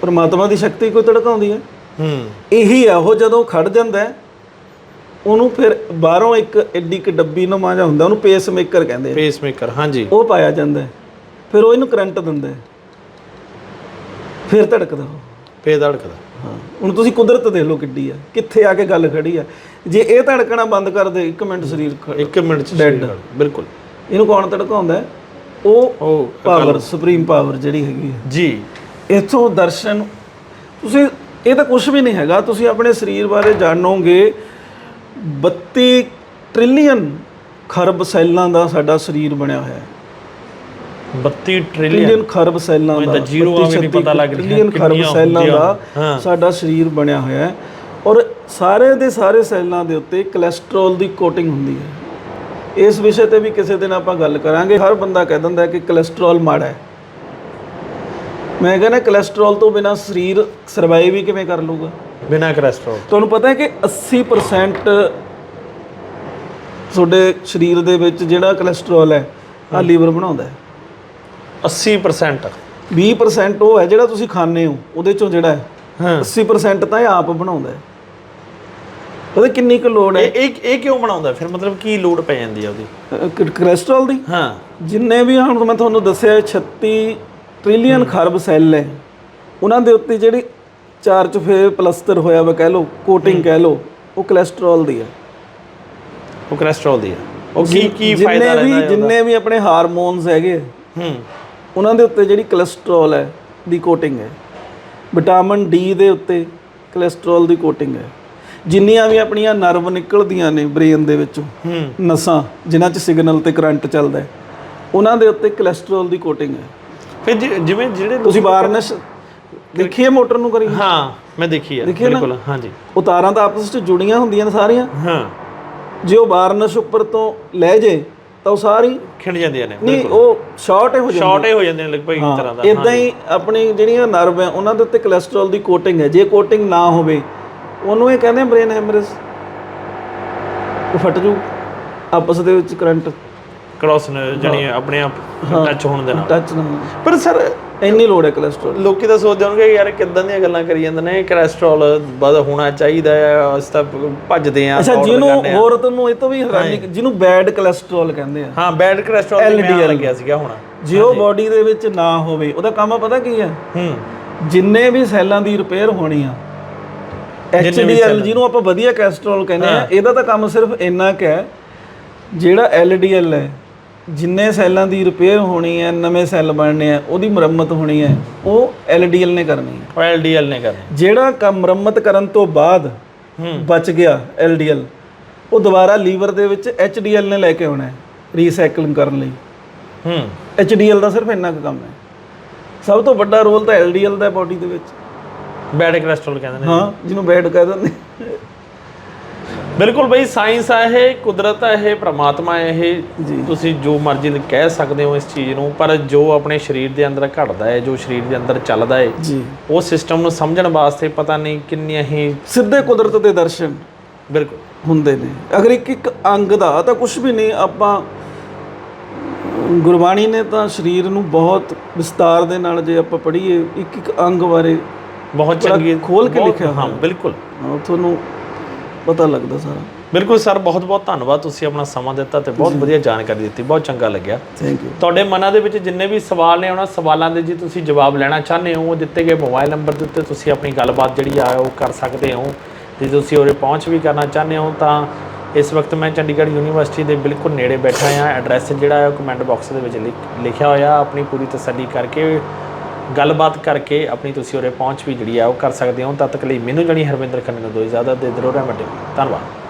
[SPEAKER 1] ਪ੍ਰਮਾਤਮਾ ਦੀ ਸ਼ਕਤੀ ਕੋਈ ਧੜਕਾਉਂਦੀ ਹੈ?
[SPEAKER 2] ਹੂੰ।
[SPEAKER 1] ਇਹੀ ਆ ਉਹ ਜਦੋਂ ਖੜ ਜਾਂਦਾ ਹੈ ਉਹਨੂੰ ਫਿਰ ਬਾਹਰੋਂ ਇੱਕ ਐਡੀ ਕ ਡੱਬੀ ਨੂੰ ਮਾਂਜਾ ਹੁੰਦਾ ਉਹਨੂੰ ਪੇਸ ਮੇਕਰ ਕਹਿੰਦੇ ਆ।
[SPEAKER 2] ਪੇਸ ਮੇਕਰ ਹਾਂਜੀ।
[SPEAKER 1] ਉਹ ਪਾਇਆ ਜਾਂਦਾ ਹੈ। ਫਿਰ ਉਹ ਇਹਨੂੰ ਕਰੰਟ ਦਿੰਦਾ ਹੈ। ਫਿਰ ਧੜਕਦਾ ਉਹ।
[SPEAKER 2] ਫੇਰ ਧੜਕਦਾ
[SPEAKER 1] ਹੁਣ ਤੁਸੀਂ ਕੁਦਰਤ ਦੇਖ ਲਓ ਕਿੱਡੀ ਆ ਕਿੱਥੇ ਆ ਕੇ ਗੱਲ ਖੜੀ ਆ। ਜੇ ਇਹ ਧੜਕਣਾ ਬੰਦ ਕਰ ਦੇ 1 ਮਿੰਟ ਸਰੀਰ
[SPEAKER 2] 1 ਮਿੰਟ 'ਚ ਖੜ- ਬਿਲਕੁਲ।
[SPEAKER 1] ਇਹਨੂੰ ਕੌਣ ਧੜਕਾਉਂਦਾ ਹੈ? ਉਹ
[SPEAKER 2] ਉਹ
[SPEAKER 1] ਪਾਵਰ ਸੁਪਰੀਮ ਪਾਵਰ ਜਿਹੜੀ ਹੈਗੀ ਹੈ
[SPEAKER 2] ਜੀ।
[SPEAKER 1] ਇਥੋਂ ਦਰਸ਼ਨ ਤੁਸੀਂ ਇਹ ਤਾਂ ਕੁਝ ਵੀ ਨਹੀਂ ਹੈਗਾ। ਤੁਸੀਂ ਆਪਣੇ ਸਰੀਰ ਬਾਰੇ ਜਾਣੋਗੇ। 32 ਟ੍ਰਿਲੀਅਨ ਖਰਬ ਸੈੱਲਾਂ ਦਾ ਸਾਡਾ ਸਰੀਰ ਬਣਿਆ ਹੋਇਆ ਹੈ।
[SPEAKER 2] 32 ਟ੍ਰਿਲੀਅਨ
[SPEAKER 1] ਖਰਬ ਸੈੱਲਾਂ ਦਾ
[SPEAKER 2] ਜ਼ੀਰੋ ਆ ਵੀ ਨਹੀਂ ਪਤਾ ਲੱਗ ਰਿਹਾ
[SPEAKER 1] ਟ੍ਰਿਲੀਅਨ ਖਰਬ ਸੈੱਲਾਂ ਦਾ। ਸਾਡਾ ਸਰੀਰ ਬਣਿਆ ਹੋਇਆ ਹੈ। ਔਰ ਸਾਰੇ ਦੇ ਸਾਰੇ ਸੈੱਲਾਂ ਦੇ ਉੱਤੇ ਕੋਲੇਸਟ੍ਰੋਲ ਦੀ ਕੋਟਿੰਗ ਹੁੰਦੀ ਹੈ। ਇਸ ਵਿਸ਼ੇ ਤੇ ਵੀ ਕਿਸੇ ਦਿਨ ਆਪਾਂ ਗੱਲ ਕਰਾਂਗੇ। ਹਰ ਬੰਦਾ ਕਹਿ ਦਿੰਦਾ ਹੈ ਕਿ ਕੋਲੇਸਟ੍ਰੋਲ ਮਾੜਾ ਹੈ। ਮੈਂ ਕਹਿੰਦਾ ਕੋਲੇਸਟ੍ਰੋਲ ਤੋਂ ਬਿਨਾ ਸਰੀਰ ਸਰਵਾਈਵ ਹੀ ਕਿਵੇਂ ਕਰ ਲੂਗਾ
[SPEAKER 2] ਬਿਨਾ ਕੋਲੇਸਟ੍ਰੋਲ
[SPEAKER 1] ਤੁਹਾਨੂੰ ਪਤਾ ਹੈ ਕਿ 80% ਤੁਹਾਡੇ ਸਰੀਰ ਦੇ ਵਿੱਚ ਜਿਹੜਾ ਕੋਲੇਸਟ੍ਰੋਲ ਹੈ ਆ ਲੀਵਰ ਬਣਾਉਂਦਾ ਹੈ।
[SPEAKER 2] 80%
[SPEAKER 1] 20% ਉਹ ਹੈ ਜਿਹੜਾ ਤੁਸੀਂ ਖਾਂਦੇ ਹੋ ਉਹਦੇ ਚੋਂ ਜਿਹੜਾ ਹੈ।
[SPEAKER 2] ਹਾਂ।
[SPEAKER 1] 80% ਤਾਂ ਇਹ ਆਪ ਬਣਾਉਂਦਾ ਹੈ। ਪਤਾ ਕਿੰਨੀ ਕੁ ਲੋੜ ਹੈ?
[SPEAKER 2] ਇਹ ਇਹ ਇਹ ਕਿਉਂ ਬਣਾਉਂਦਾ? ਫਿਰ ਮਤਲਬ ਕੀ ਲੋਡ ਪੈ ਜਾਂਦੀ ਆ ਉਹਦੀ?
[SPEAKER 1] ਕੋਲੇਸਟ੍ਰੋਲ ਦੀ?
[SPEAKER 2] ਹਾਂ।
[SPEAKER 1] ਜਿੰਨੇ ਵੀ ਹੁਣ ਮੈਂ ਤੁਹਾਨੂੰ ਦੱਸਿਆ 36 ਟ੍ਰਿਲੀਅਨ ਖਰਬ ਸੈੱਲ ਹੈ। ਉਹਨਾਂ ਦੇ ਉੱਤੇ ਜਿਹੜੀ ਚਾਰ ਚੁਫੇਰ ਪਲਸਤਰ ਹੋਇਆ ਵਾ ਕਹਿ ਲਓ ਕੋਟਿੰਗ ਕਹਿ ਲਓ ਉਹ ਕੋਲੇਸਟ੍ਰੋਲ ਦੀ ਹੈ।
[SPEAKER 2] ਉਹ ਕੋਲੇਸਟ੍ਰੋਲ ਦੀ ਆ ਉਹ ਕੀ ਕੀ ਫਾਇਦਾ ਰਹਿੰਦਾ ਹੈ
[SPEAKER 1] ਜਿੰਨੇ ਵੀ ਆਪਣੇ ਹਾਰਮੋਨਸ ਹੈਗੇ
[SPEAKER 2] ਹੂੰ।
[SPEAKER 1] ਉਹਨਾਂ ਦੇ ਉੱਤੇ ਜਿਹੜੀ ਕੋਲੇਸਟ੍ਰੋਲ ਹੈ ਦੀ ਕੋਟਿੰਗ ਹੈ। ਵਿਟਾਮਿਨ ਡੀ ਦੇ ਉੱਤੇ ਕੋਲੇਸਟ੍ਰੋਲ ਦੀ ਕੋਟਿੰਗ ਹੈ। ਜਿੰਨੀਆਂ ਵੀ ਆਪਣੀਆਂ ਨਰਵ ਨਿਕਲਦੀਆਂ ਨੇ ਬ੍ਰੇਨ ਦੇ ਵਿੱਚੋਂ
[SPEAKER 2] ਹੂੰ।
[SPEAKER 1] ਨਸਾਂ ਜਿਨ੍ਹਾਂ 'ਚ ਸਿਗਨਲ ਤੇ ਕਰੰਟ ਚੱਲਦਾ ਹੈ ਉਹਨਾਂ ਦੇ ਉੱਤੇ ਕੋਲੇਸਟ੍ਰੋਲ ਦੀ ਕੋਟਿੰਗ ਹੈ।
[SPEAKER 2] ਫਿਰ ਜਿਵੇਂ ਜਿਹੜੇ
[SPEAKER 1] ਤੁਸੀਂ ਵਾਰਨਿਸ਼ ਦੇਖੀਏ ਮੋਟਰ ਨੂੰ ਕਰੀ।
[SPEAKER 2] ਹਾਂ ਮੈਂ ਦੇਖੀ ਆ? ਬਿਲਕੁਲ ਹਾਂਜੀ।
[SPEAKER 1] ਉਹ ਤਾਰਾਂ ਤਾਂ ਆਪਸ ਵਿੱਚ ਜੁੜੀਆਂ ਹੁੰਦੀਆਂ ਨੇ ਸਾਰੀਆਂ।
[SPEAKER 2] ਹਾਂ।
[SPEAKER 1] ਜੇ ਉਹ ਵਾਰਨਿਸ਼ ਉੱਪਰ ਤੋਂ ਲੈ ਜੇ ਤਾਂ ਉਹ ਸਾਰੀ
[SPEAKER 2] ਖਿੰਡ ਜਾਂਦੀਆਂ ਨੇ
[SPEAKER 1] ਨਹੀਂ ਉਹ ਸ਼ਾਰਟ ਹੋ ਜਾਂਦੀ
[SPEAKER 2] ਸ਼ਾਰਟ ਹੀ ਹੋ ਜਾਂਦੇ ਨੇ ਲਗਭਗ ਇੱਕ ਤਰ੍ਹਾਂ ਦਾ।
[SPEAKER 1] ਇਦਾਂ ਹੀ ਆਪਣੀ ਜਿਹੜੀਆਂ ਨਰਵ ਹੈ ਉਹਨਾਂ ਦੇ ਉੱਤੇ ਕੋਲੇਸਟ੍ਰੋਲ ਦੀ ਕੋਟਿੰਗ ਹੈ। ਜੇ ਕੋਟਿੰਗ ਨਾ ਹੋਵੇ ਉਹਨੂੰ ਇਹ ਕਹਿੰਦੇ ਬ੍ਰੇਨ ਹੈਮਰੇਜ ਉਹ ਫਟ ਜੂ ਆਪਸ ਦੇ ਵਿੱਚ ਕਰੰਟ
[SPEAKER 2] ਕ੍ਰਾਸ ਜਣੀ ਆਪਣੇ ਆਪ ਟੱਚ ਹੋਣ ਦੇ ਨਾਲ।
[SPEAKER 1] ਟੱਚ
[SPEAKER 2] ਪਰ ਸਰ
[SPEAKER 1] ਇੰਨੀ ਲੋੜ ਹੈ ਕੋਲੇਸਟ੍ਰੋਲ
[SPEAKER 2] ਲੋਕੀ ਤਾਂ ਸੋਚਦੇ ਹੋਣਗੇ ਯਾਰ ਕਿੱਦਾਂ ਦੀਆਂ ਗੱਲਾਂ ਕਰੀ ਜਾਂਦੇ ਨੇ ਕੋਲੇਸਟ੍ਰੋਲ ਵੱਧ ਹੋਣਾ ਚਾਹੀਦਾ ਹੈ ਅਸੀਂ ਤਾਂ ਭੱਜਦੇ ਆ
[SPEAKER 1] ਅੱਛਾ ਜਿਹਨੂੰ ਹੋਰ ਤੁਹਾਨੂੰ ਇਹ ਤੋਂ ਵੀ ਹੈਰਾਨੀ ਜਿਹਨੂੰ ਬੈਡ ਕੋਲੇਸਟ੍ਰੋਲ ਕਹਿੰਦੇ ਆ।
[SPEAKER 2] ਹਾਂ ਬੈਡ ਕੋਲੇਸਟ੍ਰੋਲ ਮੈਂ ਲੱਗਿਆ ਸੀਗਾ ਹੁਣ।
[SPEAKER 1] ਜੇ ਉਹ ਬਾਡੀ ਦੇ ਵਿੱਚ ਨਾ ਹੋਵੇ ਉਹਦਾ ਕੰਮ ਪਤਾ ਕੀ ਹੈ
[SPEAKER 2] ਹੂੰ।
[SPEAKER 1] ਜਿੰਨੇ ਵੀ ਸੈੱਲਾਂ ਦੀ ਰਿਪੇਅਰ ਹੋਣੀ ਆ HDL ਜਿਹਨੂੰ ਆਪਾਂ ਵਧੀਆ ਕੋਲੇਸਟ੍ਰੋਲ ਕਹਿੰਦੇ ਆ ਇਹਦਾ ਤਾਂ ਕੰਮ ਸਿਰਫ ਇੰਨਾ ਕੁ ਹੈ ਜਿਹੜਾ LDL ਹੈ ਜਿੰਨੇ ਸੈੱਲਾਂ ਦੀ ਰਿਪੇਅਰ ਹੋਣੀ ਹੈ ਨਵੇਂ ਸੈੱਲ ਬਣਨੇ ਆ ਉਹਦੀ ਮੁਰੰਮਤ ਹੋਣੀ ਹੈ ਉਹ LDL ਨੇ ਕਰਨੀ ਹੈ।
[SPEAKER 2] ਉਹ ਐਲਡੀਐਲ ਨੇ ਕਰਨਾ
[SPEAKER 1] ਜਿਹੜਾ ਕੰਮ ਮੁਰੰਮਤ ਕਰਨ ਤੋਂ ਬਾਅਦ
[SPEAKER 2] ਹੂੰ।
[SPEAKER 1] ਬਚ ਗਿਆ LDL ਉਹ ਦੁਬਾਰਾ ਲੀਵਰ ਦੇ ਵਿੱਚ HDL ਨੇ ਲੈ ਕੇ ਆਉਣਾ ਹੈ ਰੀਸਾਈਕਲਿੰਗ ਕਰਨ ਲਈ।
[SPEAKER 2] ਹੂੰ।
[SPEAKER 1] HDL ਦਾ ਸਿਰਫ ਇੰਨਾ ਕੁ ਕੰਮ ਹੈ। ਸਭ ਤੋਂ ਵੱਡਾ ਰੋਲ ਤਾਂ LDL ਦਾ ਬਾਡੀ ਦੇ ਵਿੱਚ।
[SPEAKER 2] ਬੈਡ ਕੋਲੇਸਟ੍ਰੋਲ ਕਹਿੰਦੇ ਨੇ।
[SPEAKER 1] ਹਾਂ ਜਿਹਨੂੰ ਬੈਡ ਕਹਿ ਦਿੰਦੇ।
[SPEAKER 2] ਬਿਲਕੁਲ ਬਈ ਸਾਇੰਸ ਆ ਇਹ ਕੁਦਰਤ ਆ ਇਹ ਪ੍ਰਮਾਤਮਾ ਹੈ ਇਹ। ਤੁਸੀਂ ਜੋ ਮਰਜ਼ੀ ਕਹਿ ਸਕਦੇ ਹੋ ਇਸ ਚੀਜ਼ ਨੂੰ ਪਰ ਜੋ ਆਪਣੇ ਸਰੀਰ ਦੇ ਅੰਦਰ ਘਟਦਾ ਹੈ ਜੋ ਸਰੀਰ ਦੇ ਅੰਦਰ ਚੱਲਦਾ ਹੈ
[SPEAKER 1] ਜੀ।
[SPEAKER 2] ਉਹ ਸਿਸਟਮ ਨੂੰ ਸਮਝਣ ਵਾਸਤੇ ਪਤਾ ਨਹੀਂ ਕਿੰਨੀਆਂ ਹੀ
[SPEAKER 1] ਸਿੱਧੇ ਕੁਦਰਤ ਦੇ ਦਰਸ਼ਨ
[SPEAKER 2] ਬਿਲਕੁਲ।
[SPEAKER 1] ਹੁੰਦੇ ਨੇ। ਅਗਰ ਇੱਕ ਇੱਕ ਅੰਗ ਦਾ ਤਾਂ ਕੁਝ ਵੀ ਨਹੀਂ ਆਪਾਂ ਗੁਰਬਾਣੀ ਨੇ ਤਾਂ ਸਰੀਰ ਨੂੰ ਬਹੁਤ ਵਿਸਤਾਰ ਦੇ ਨਾਲ ਜੇ ਆਪਾਂ ਪੜ੍ਹੀਏ ਇੱਕ ਇੱਕ ਅੰਗ ਬਾਰੇ
[SPEAKER 2] ਬਹੁਤ ਚੰਗੀ
[SPEAKER 1] ਖੋਲ ਕੇ ਲਿਖਿਆ
[SPEAKER 2] ਹਾਂ। ਬਿਲਕੁਲ।
[SPEAKER 1] ਤੁਹਾਨੂੰ ਪਤਾ ਲੱਗਦਾ ਸਾਰਾ।
[SPEAKER 2] ਬਿਲਕੁਲ ਸਰ ਬਹੁਤ ਬਹੁਤ ਧੰਨਵਾਦ ਤੁਸੀਂ ਆਪਣਾ ਸਮਾਂ ਦਿੱਤਾ ਤੇ ਬਹੁਤ ਵਧੀਆ ਜਾਣਕਾਰੀ ਦਿੱਤੀ ਬਹੁਤ ਚੰਗਾ ਲੱਗਿਆ।
[SPEAKER 1] ਥੈਂਕ ਯੂ
[SPEAKER 2] ਤੁਹਾਡੇ ਮਨਾਂ ਦੇ ਵਿੱਚ ਜਿੰਨੇ ਵੀ ਸਵਾਲ ਨੇ ਉਹਨਾਂ ਸਵਾਲਾਂ ਦੇ ਜੇ ਤੁਸੀਂ ਜਵਾਬ ਲੈਣਾ ਚਾਹੁੰਦੇ ਹੋ ਉਹ ਦਿੱਤੇ ਗਏ ਮੋਬਾਈਲ ਨੰਬਰ ਦੇ ਉੱਤੇ ਤੁਸੀਂ ਆਪਣੀ ਗੱਲਬਾਤ ਜਿਹੜੀ ਆ ਉਹ ਕਰ ਸਕਦੇ ਹੋ। ਜੇ ਤੁਸੀਂ ਉਰੇ ਪਹੁੰਚ ਵੀ ਕਰਨਾ ਚਾਹੁੰਦੇ ਹੋ ਤਾਂ ਇਸ ਵਕਤ ਮੈਂ ਚੰਡੀਗੜ੍ਹ ਯੂਨੀਵਰਸਿਟੀ ਦੇ ਬਿਲਕੁਲ ਨੇੜੇ ਬੈਠਾ ਹਾਂ। ਐਡਰੈਸ ਜਿਹੜਾ ਹੈ ਉਹ ਕਮੈਂਟ ਬਾਕਸ ਦੇ ਵਿੱਚ ਲਿਖ- ਲਿਖਿਆ ਹੋਇਆ ਆਪਣੀ ਪੂਰੀ ਤਸੱਲੀ ਕਰਕੇ ਗੱਲਬਾਤ ਕਰਕੇ ਆਪਣੀ ਤੁਸੀਂ ਉਰੇ ਪਹੁੰਚ ਵੀ ਜਿਹੜੀ ਆ ਉਹ ਕਰ ਸਕਦੇ ਹੋ। ਤਦ ਤੱਕ ਲਈ ਮੈਨੂੰ ਜਣੀ ਹਰਵਿੰਦਰ ਖੰਨੇ ਨੂੰ ਦੋ ਇਜਾਜ਼ਤ, ਦੇ ਦਿਓ ਰਹਿਮਤ ਧੰਨਵਾਦ।